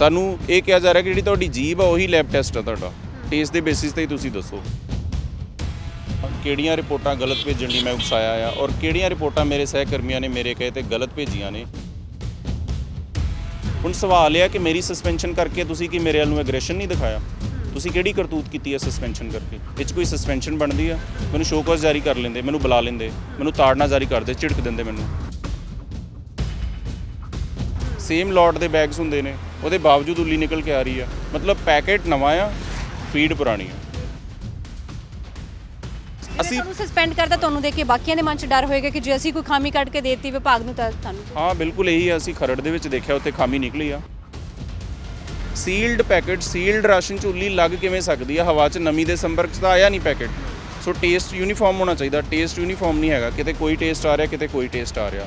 ਸਾਨੂੰ ਇਹ ਕਿਹਾ ਜਾ ਰਿਹਾ ਕਿ ਜਿਹੜੀ ਤੁਹਾਡੀ ਜੀਬ ਆ, ਉਹੀ ਲੈਬ ਟੈਸਟ ਆ ਤੁਹਾਡਾ। ਟੇਸਟ ਦੇ ਬੇਸਿਸ ਤੇ ਹੀ ਤੁਸੀਂ ਦੱਸੋ। ਕਿਹੜੀਆਂ ਰਿਪੋਰਟਾਂ ਗਲਤ ਭੇਜਣ ਲਈ ਮੈਂ ਉਕਸਾਇਆ ਆ, ਔਰ ਕਿਹੜੀਆਂ ਰਿਪੋਰਟਾਂ ਮੇਰੇ ਸਹਿਕਰਮੀਆਂ ਨੇ ਮੇਰੇ ਕਹੇ ਤੇ ਗਲਤ ਭੇਜੀਆਂ ਨੇ। ਹੁਣ ਸਵਾਲ ਇਹ ਆ ਕਿ ਮੇਰੀ ਸਸਪੈਂਸ਼ਨ ਕਰਕੇ ਤੁਸੀਂ ਕੀ ਮੇਰੇ ਵੱਲ ਨੂੰ ਐਗਰੈਸ਼ਨ ਨਹੀਂ ਦਿਖਾਇਆ? ਤੁਸੀਂ ਕਿਹੜੀ ਕਰਤੂਤ ਕੀਤੀ ਹੈ ਸਸਪੈਂਸ਼ਨ ਕਰਕੇ? ਇਹ 'ਚ ਕੋਈ ਸਸਪੈਂਸ਼ਨ ਬਣਦੀ ਆ? ਮੈਨੂੰ ਸ਼ੋਕਸ ਜਾਰੀ ਕਰ ਲੈਂਦੇ, ਮੈਨੂੰ ਬੁਲਾ ਲੈਂਦੇ, ਮੈਨੂੰ ਤਾੜਨਾ ਜਾਰੀ ਕਰਦੇ, ਝਿੜਕ ਦਿੰਦੇ ਮੈਨੂੰ। ਸੇਮ ਲੋਟ ਦੇ ਬੈਗਸ ਹੁੰਦੇ ਨੇ ਉਹਦੇ ਬਾਵਜੂਦ ਉੱਲੀ ਨਿਕਲ ਕੇ ਆ ਰਹੀ ਆ। ਮਤਲਬ ਪੈਕੇਟ ਨਵਾਂ ਆ ਫੀਡ ਪੁਰਾਣੀ ਆ। ਅਸੀਂ ਅਸੀਂ ਤੁਹਾਨੂੰ ਸਸਪੈਂਡ ਕਰਦਾ ਤੁਹਾਨੂੰ ਦੇਖ ਕੇ ਬਾਕੀਆਂ ਦੇ ਮਨ 'ਚ ਡਰ ਹੋਏਗਾ ਕਿ ਜੇ ਅਸੀਂ ਕੋਈ ਖਾਮੀ ਕੱਢ ਕੇ ਦੇਤੀ ਵਿਭਾਗ ਨੂੰ ਤਾਂ ਤੁਹਾਨੂੰ ਹਾਂ ਬਿਲਕੁਲ ਇਹੀ ਆ ਅਸੀਂ ਖਰੜ ਦੇ ਵਿੱਚ ਦੇਖਿਆ ਉੱਥੇ ਖਾਮੀ ਨਿਕਲੀ ਆ। ਸੀਲਡ ਪੈਕੇਟ ਸੀਲਡ ਰਾਸ਼ਨ ਚ ਉੱਲੀ ਲੱਗ ਕਿਵੇਂ ਸਕਦੀ ਆ? ਹਵਾ 'ਚ ਨਮੀ ਦੇ ਸੰਪਰਕ 'ਚ ਤਾਂ ਆਇਆ ਨਹੀਂ ਪੈਕੇਟ ਸੋ ਟੇਸਟ ਯੂਨੀਫਾਰਮ ਹੋਣਾ ਚਾਹੀਦਾ। ਟੇਸਟ ਯੂਨੀਫਾਰਮ ਨਹੀਂ ਹੈਗਾ। ਕਿਤੇ ਕੋਈ ਟੇਸਟ ਆ ਰਿਹਾ ਕਿਤੇ ਕੋਈ ਟੇਸਟ ਆ ਰਿਹਾ।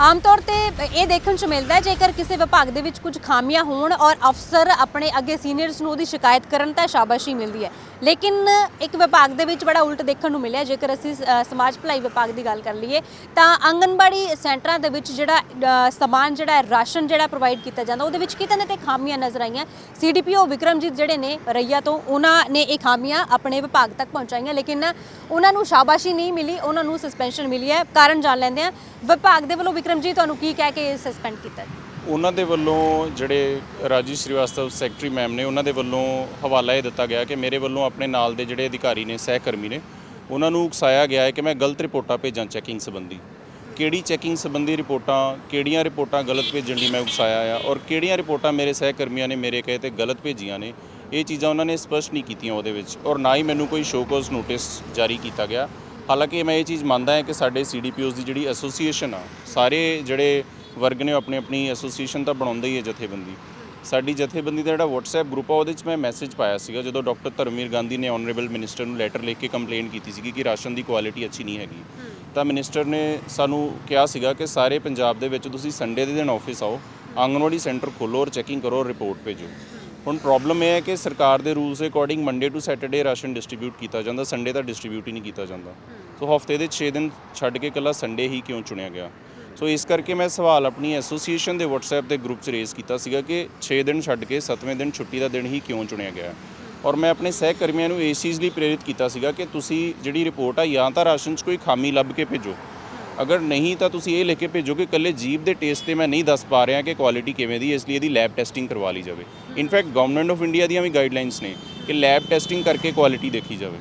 ਆਮ ਤੌਰ ਤੇ ਇਹ ਦੇਖਣ ਚ ਮਿਲਦਾ ਹੈ, ਜੇਕਰ ਕਿਸੇ ਵਿਭਾਗ ਦੇ ਵਿੱਚ ਕੁਝ ਖਾਮੀਆਂ ਹੋਣ ਔਰ ਅਫਸਰ ਆਪਣੇ ਅੱਗੇ ਸੀਨੀਅਰਸ ਨੂੰ ਉਹਦੀ ਸ਼ਿਕਾਇਤ ਕਰਨ ਤਾਂ ਸ਼ਾਬਾਸ਼ੀ ਮਿਲਦੀ ਹੈ। ਲੇਕਿਨ ਇੱਕ ਵਿਭਾਗ ਦੇ ਵਿੱਚ ਬੜਾ ਉਲਟ ਦੇਖਣ ਨੂੰ ਮਿਲਿਆ ਜੇਕਰ ਅਸੀਂ ਸਮਾਜ ਭਲਾਈ ਵਿਭਾਗ ਦੀ ਗੱਲ ਕਰ ਲਈਏ ਤਾਂ ਆਂਗਨਬਾੜੀ ਸੈਂਟਰਾਂ ਦੇ ਵਿੱਚ ਜਿਹੜਾ ਸਮਾਨ ਜਿਹੜਾ ਹੈ, ਰਾਸ਼ਨ ਜਿਹੜਾ ਪ੍ਰੋਵਾਈਡ ਕੀਤਾ ਜਾਂਦਾ ਉਹਦੇ ਵਿੱਚ ਕਿਤੇ ਨਾ ਕਿਤੇ ਖਾਮੀਆਂ ਨਜ਼ਰ ਆਈਆਂ। ਸੀਡੀਪੀਓ ਵਿਕਰਮਜੀਤ ਜਿਹੜੇ ਨੇ ਰਈਆ ਤੋਂ ਉਹਨਾਂ ਨੇ ਇਹ ਖਾਮੀਆਂ ਆਪਣੇ ਵਿਭਾਗ ਤੱਕ ਪਹੁੰਚਾਈਆਂ ਲੇਕਿਨ ਉਹਨਾਂ ਨੂੰ ਸ਼ਾਬਾਸ਼ੀ ਨਹੀਂ ਮਿਲੀ ਉਹਨਾਂ ਨੂੰ ਸਸਪੈਂਸ਼ਨ ਮਿਲੀ ਹੈ ਕਾਰਨ ਜਾਣ ਲੈਂਦੇ ਆ ਵਿਭਾਗ ਦੇ ਵੱਲੋਂ ਵਿਕਰਮਜੀਤ ਤੁਹਾਨੂੰ ਕੀ ਕਹਿ ਕੇ ਸਸਪੈਂਡ ਕੀਤਾ? ਉਹਨਾਂ ਦੇ ਵੱਲੋਂ ਜਿਹੜੇ ਰਾਜੀ ਸ਼੍ਰੀਵਾਸਤਵ ਸੈਕਟਰੀ ਮੈਮ ਨੇ ਉਹਨਾਂ ਦੇ ਵੱਲੋਂ ਹਵਾਲਾ ਇਹ ਦਿੱਤਾ ਗਿਆ ਕਿ ਮੇਰੇ ਵੱਲੋਂ ਆਪਣੇ ਨਾਲ ਦੇ ਜਿਹੜੇ ਅਧਿਕਾਰੀ ਨੇ, ਸਹਿਕਰਮੀ ਨੇ, ਉਹਨਾਂ ਨੂੰ ਉਕਸਾਇਆ ਗਿਆ ਹੈ ਕਿ ਮੈਂ ਗਲਤ ਰਿਪੋਰਟਾਂ ਭੇਜਾਂ ਚੈਕਿੰਗ ਸੰਬੰਧੀ। ਕਿਹੜੀ ਚੈਕਿੰਗ ਸੰਬੰਧੀ ਰਿਪੋਰਟਾਂ, ਕਿਹੜੀਆਂ ਰਿਪੋਰਟਾਂ ਗਲਤ ਭੇਜਣ ਲਈ ਮੈਂ ਉਕਸਾਇਆ ਆ ਔਰ ਕਿਹੜੀਆਂ ਰਿਪੋਰਟਾਂ ਮੇਰੇ ਸਹਿਕਰਮੀਆਂ ਨੇ ਮੇਰੇ ਕਹੇ ਤੇ ਗਲਤ ਭੇਜੀਆਂ ਨੇ, ਇਹ ਚੀਜ਼ਾਂ ਉਹਨਾਂ ਨੇ ਸਪਸ਼ਟ ਨਹੀਂ ਕੀਤੀਆਂ ਉਹਦੇ ਵਿੱਚ ਔਰ ਨਾ ਹੀ ਮੈਨੂੰ ਕੋਈ ਸ਼ੋਕੋਜ਼ ਨੋਟਿਸ ਜਾਰੀ ਕੀਤਾ ਗਿਆ। ਹਾਲਾਂਕਿ ਮੈਂ ਇਹ ਚੀਜ਼ ਮੰਨਦਾ ਹਾਂ ਕਿ ਸਾਡੇ ਸੀਡੀਪੀਓਜ਼ ਦੀ ਜਿਹੜੀ ਐਸੋਸੀਏਸ਼ਨ ਆ, ਸਾਰੇ ਜਿਹੜੇ ਵਰਗ ਨੇ ਉਹ ਆਪਣੀ ਆਪਣੀ ਐਸੋਸੀਏਸ਼ਨ ਤਾਂ ਬਣਾਉਂਦੇ ਹੀ ਹੈ ਜਥੇਬੰਦੀ। ਸਾਡੀ ਜਥੇਬੰਦੀ ਦਾ ਜਿਹੜਾ WhatsApp ਗਰੁੱਪ ਆ ਉਹਦੇ 'ਚ ਮੈਂ ਮੈਸੇਜ ਪਾਇਆ ਸੀਗਾ ਜਦੋਂ ਡਾਕਟਰ ਧਰਮਵੀਰ ਗਾਂਧੀ ਨੇ ਆਨਰੇਬਲ ਮਿਨਿਸਟਰ ਨੂੰ ਲੈਟਰ ਲਿਖ ਕੇ ਕੰਪਲੇਂਟ ਕੀਤੀ ਸੀਗੀ ਕਿ ਰਾਸ਼ਨ ਦੀ ਕੁਆਲਿਟੀ ਅੱਛੀ ਨਹੀਂ ਹੈਗੀ। ਤਾਂ ਮਿਨਿਸਟਰ ਨੇ ਸਾਨੂੰ ਕਿਹਾ ਸੀਗਾ ਕਿ ਸਾਰੇ ਪੰਜਾਬ ਦੇ ਵਿੱਚ ਤੁਸੀਂ ਸੰਡੇ ਦੇ ਦਿਨ ਆਫਿਸ ਆਓ ਆਂਗਨਵਾੜੀ ਸੈਂਟਰ ਖੋਲੋ ਔਰ ਚੈਕਿੰਗ ਕਰੋ ਰਿਪੋਰਟ ਭੇਜੋ। ਹੁਣ ਪ੍ਰੋਬਲਮ ਇਹ ਹੈ ਕਿ ਸਰਕਾਰ ਦੇ ਰੂਲਸ ਦੇ according Monday to Saturday ration distribute ਕੀਤਾ ਜਾਂਦਾ ਸੰਡੇ ਤਾਂ ਡਿਸਟ੍ਰੀਬਿਊਟ ਹੀ ਨਹੀਂ ਕੀਤਾ ਜਾਂਦਾ। ਸੋ ਹਫ਼ਤੇ ਦੇ 6 ਦਿਨ ਛੱਡ ਕੇ ਇਕੱਲਾ ਸੰਡੇ ਹੀ ਕਿਉਂ ਚੁਣਿਆ ਗਿਆ? ਸੋ ਇਸ ਕਰਕੇ ਮੈਂ ਸਵਾਲ ਆਪਣੀ ਐਸੋਸੀਏਸ਼ਨ ਦੇ WhatsApp ਦੇ ਗਰੁੱਪ 'ਚ ਰੇਜ਼ ਕੀਤਾ ਸੀਗਾ ਕਿ 6 ਦਿਨ ਛੱਡ ਕੇ 7ਵੇਂ ਦਿਨ ਛੁੱਟੀ ਦਾ ਦਿਨ ਹੀ ਕਿਉਂ ਚੁਣਿਆ ਗਿਆ? ਔਰ ਮੈਂ ਆਪਣੇ ਸਹਿਕਰਮੀਆਂ ਨੂੰ ਇਸ ਚੀਜ਼ ਲਈ ਪ੍ਰੇਰਿਤ ਕੀਤਾ ਸੀਗਾ ਕਿ ਤੁਸੀਂ ਜਿਹੜੀ ਰਿਪੋਰਟ ਆ ਜਾਂ ਤਾਂ ਰਾਸ਼ਨ 'ਚ ਕੋਈ ਖਾਮੀ ਲੱਭ ਕੇ ਭੇਜੋ। ਅਗਰ ਨਹੀਂ, ਤਾਂ ਤੁਸੀਂ ਇਹ ਲਿਖ ਕੇ ਭੇਜੋ ਕਿ ਇਕੱਲੇ ਜੀਭ ਦੇ ਟੇਸਟ ਤੇ ਮੈਂ ਨਹੀਂ ਦੱਸ ਪਾ ਰਿਹਾ ਕਿ ਕੁਆਲਿਟੀ ਕਿਵੇਂ ਦੀ ਇਸ ਲਈ ਇਹਦੀ ਲੈਬ ਟੈਸਟਿੰਗ ਕਰਵਾ ਲਈ ਜਾਵੇ। ਇਨਫੈਕਟ ਗਵਰਨਮੈਂਟ ਆਫ ਇੰਡੀਆ ਦੀਆਂ ਵੀ ਗਾਈਡਲਾਈਨਸ ਨੇ ਕਿ ਲੈਬ ਟੈਸਟਿੰਗ ਕਰਕੇ ਕੁਆਲਿਟੀ ਦੇਖੀ ਜਾਵੇ।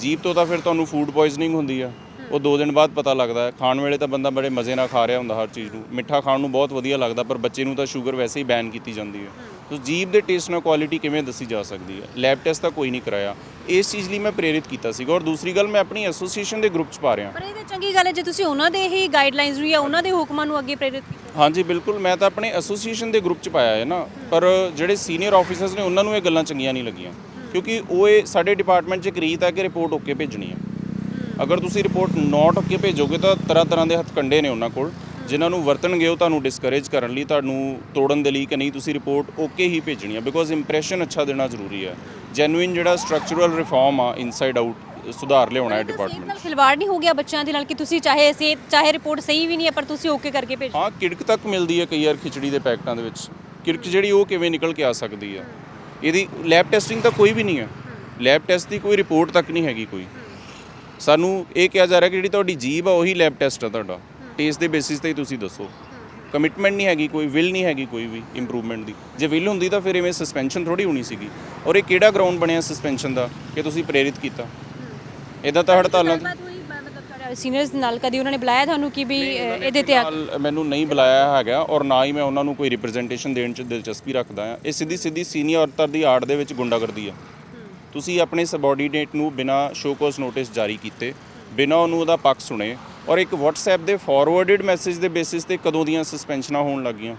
ਜੀਭ ਤੋਂ ਤਾਂ ਫਿਰ ਤੁਹਾਨੂੰ ਫੂਡ ਪੋਇਜ਼ਨਿੰਗ ਹੁੰਦੀ ਆ। ਉਹ 2 ਦਿਨ ਬਾਅਦ ਪਤਾ ਲੱਗਦਾ ਹੈ। ਖਾਣ ਵੇਲੇ ਤਾਂ ਬੰਦਾ ਬੜੇ ਮਜ਼ੇ ਨਾਲ ਖਾ ਰਿਹਾ ਹੁੰਦਾ ਹਰ ਚੀਜ਼ ਨੂੰ। ਮਿੱਠਾ ਖਾਣ ਨੂੰ ਬਹੁਤ ਵਧੀਆ ਲੱਗਦਾ ਪਰ ਬੱਚੇ ਨੂੰ ਤਾਂ ਸ਼ੂਗਰ ਵੈਸੇ ਹੀ ਬੈਨ ਕੀਤੀ ਜਾਂਦੀ ਹੈ। ਸੋ ਜੀਭ ਦੇ ਟੇਸਟ ਨਾਲ ਕੁਆਲਿਟੀ ਕਿਵੇਂ ਦੱਸੀ ਜਾ ਸਕਦੀ ਹੈ? ਲੈਬ ਟੈਸਟ ਤਾਂ ਕੋਈ ਨਹੀਂ ਕਰਾਇਆ। ਇਸ ਚੀਜ਼ ਲਈ ਮੈਂ ਪ੍ਰੇਰਿਤ ਕੀਤਾ ਸੀਗਾ। ਔਰ ਦੂਸਰੀ ਗੱਲ ਮੈਂ ਆਪਣੀ ਐਸੋਸੀਏਸ਼ਨ ਦੇ ਗਰੁੱਪ 'ਚ ਪਾ ਰਿਹਾ। ਪਰ ਇਹ ਤਾਂ ਚੰਗੀ ਗੱਲ ਹੈ ਜੇ ਤੁਸੀਂ ਉਹਨਾਂ ਦੇ ਹੀ ਗਾਈਡਲਾਈਨਸ ਨੂੰ ਜਾਂ ਉਹਨਾਂ ਦੇ ਹੁਕਮਾਂ ਨੂੰ ਅੱਗੇ ਪ੍ਰੇਰਿਤ ਕੀਤਾ। ਹਾਂਜੀ ਬਿਲਕੁਲ। ਮੈਂ ਤਾਂ ਆਪਣੇ ਐਸੋਸੀਏਸ਼ਨ ਦੇ ਗਰੁੱਪ 'ਚ ਪਾਇਆ ਹੈ ਨਾ। ਪਰ ਜਿਹੜੇ ਸੀਨੀਅਰ ਆਫੀਸਰਸ ਨੇ ਉਹਨਾਂ ਨੂੰ ਇਹ ਗੱਲਾਂ ਚੰਗੀਆਂ ਨਹੀਂ ਲੱਗੀਆਂ। ਕਿਉਂਕਿ ਉਹ ਇਹ ਸਾਡੇ ਡਿਪਾਰਟਮੈਂਟ 'ਚ ਇੱਕ ਰੀਤ ਹੈ ਕਿ ਰਿਪੋਰਟ ਓਕੇ ਭੇਜਣੀ ਹੈ। ਅਗਰ ਤੁਸੀਂ ਰਿਪੋਰਟ ਨੋਟ ਓਕੇ ਭੇਜੋਗੇ ਤਾਂ ਤਰ੍ਹਾਂ ਤਰ੍ਹਾਂ ਦੇ ਹੱਥਕੰਡੇ ਨੇ ਉਹਨਾਂ ਕੋਲ। ਜਿਨ੍ਹਾਂ ਨੂੰ ਵਰਤਣਗੇ ਉਹ ਤੁਹਾਨੂੰ ਡਿਸਕਰੇਜ ਕਰਨ ਲਈ ਤੁਹਾਨੂੰ ਤੋੜਨ ਦੇ ਲਈ ਕਿ ਨਹੀਂ ਤੁਸੀਂ ਰਿਪੋਰਟ ਓਕੇ ਹੀ ਭੇਜਣੀ ਹੈ। ਬਿਕੋਜ਼ ਇੰਪ੍ਰੈਸ਼ਨ ਅੱਛਾ ਦੇਣਾ ਜ਼ਰੂਰੀ ਹੈ। ਜੈਨੂਇਨ ਜਿਹੜਾ ਸਟਰਕਚਰਲ ਰਿਫਾਰਮ ਆ ਇਨਸਾਈਡ ਆਊਟ ਸੁਧਾਰ ਲਿਆਉਣਾ ਹੈ ਡਿਪਾਰਟਮੈਂਟ ਨਾਲ ਖਿਲਵਾੜ ਨਹੀਂ ਹੋ ਗਿਆ ਬੱਚਿਆਂ ਦੇ ਨਾਲ ਕਿ ਤੁਸੀਂ ਚਾਹੇ ਸੇ ਚਾਹੇ ਰਿਪੋਰਟ ਸਹੀ ਵੀ ਨਹੀਂ ਹੈ ਪਰ ਤੁਸੀਂ ਓਕੇ ਕਰਕੇ ਭੇਜੋ। ਹਾਂ ਕਿੜਕ ਤੱਕ ਮਿਲਦੀ ਹੈ ਕਈ ਵਾਰ ਖਿਚੜੀ ਦੇ ਪੈਕਟਾਂ ਦੇ ਵਿੱਚ। ਕਿੜਕ ਜਿਹੜੀ ਉਹ ਕਿਵੇਂ ਨਿਕਲ ਕੇ ਆ ਸਕਦੀ ਹੈ? ਇਹਦੀ ਲੈਬ ਟੈਸਟਿੰਗ ਤਾਂ ਕੋਈ ਵੀ ਨਹੀਂ ਹੈ। ਲੈਬ ਟੈਸਟ ਦੀ ਕੋਈ ਰਿਪੋਰਟ ਤੱਕ ਨਹੀਂ ਹੈਗੀ ਕੋਈ। ਸਾਨੂੰ ਇਹ ਕਿਹਾ ਜਾ ਰਿਹਾ ਕਿ ਜਿਹੜੀ ਤੁਹਾਡੀ ਜੀਬ ਆ ਉਹੀ ਲੈਬ ਟੈਸਟ ਆ ਤੁਹਾਡਾ। ਟੇਸਟ ਦੇ ਬੇਸਿਸ ਤੇ ਹੀ ਤੁਸੀਂ ਦੱਸੋ। ਕਮਿਟਮੈਂਟ ਨਹੀਂ ਹੈਗੀ ਕੋਈ ਵਿਲ ਨਹੀਂ ਹੈਗੀ ਕੋਈ ਵੀ ਇੰਪਰੂਵਮੈਂਟ ਦੀ। ਜੇ ਵਿਲ ਹੁੰਦੀ ਤਾਂ ਫਿਰ ਇਵੇਂ ਸਸਪੈਂਸ਼ਨ ਥੋੜੀ ਹੋਣੀ ਸੀਗੀ। ਔਰ ਇਹ ਕਿਹੜਾ ਗਰਾਊਂਡ ਬਣਿਆ ਸਸਪੈਂਸ਼ਨ ਦਾ ਕਿ ਤੁਸੀਂ ਪ੍ਰੇਰਿਤ ਕੀਤਾ? ਇਦਾਂ ਤਾਂ ਹੜਤਾਲਾਂ ਸੀਨੀਅਰਸ ਨਾਲ ਕਦੀ ਉਹਨਾਂ ਨੇ ਬੁਲਾਇਆ ਤੁਹਾਨੂੰ ਕਿ ਵੀ ਇਹਦੇ ਤੇ ਮੈਨੂੰ ਨਹੀਂ ਬੁਲਾਇਆ ਹੈਗਾ ਔਰ ਨਾ ਹੀ ਮੈਂ ਉਹਨਾਂ ਨੂੰ ਕੋਈ ਰਿਪਰੈਜ਼ੈਂਟੇਸ਼ਨ ਦੇਣ 'ਚ ਦਿਲਚਸਪੀ ਰੱਖਦਾ ਹਾਂ। ਇਹ ਸਿੱਧੀ ਸਿੱਧੀ ਸੀਨੀਅਰ ਅਫਸਰ ਦੀ ਆੜ ਦੇ ਵਿੱਚ ਗੁੰਡਾਗਰਦੀ ਆ। ਤੁਸੀਂ ਆਪਣੇ ਸਬਆਰਡੀਨੇਟ ਨੂੰ ਬਿਨਾ ਸ਼ੋਕੋਸ ਨੋਟਿਸ ਜਾਰੀ ਕੀਤੇ ਬਿਨਾ ਉਹਨੂੰ ਉਹਦਾ ਪੱਖ ਸੁਣੇ ਔਰ ਇੱਕ WhatsApp ਦੇ ਫਾਰਵਰਡਡ ਮੈਸੇਜ ਦੇ ਬੇਸਿਸ ਤੇ ਕਦੋਂ ਦੀਆਂ ਸਸਪੈਂਸ਼ਨਾਂ ਹੋਣ ਲੱਗੀਆਂ?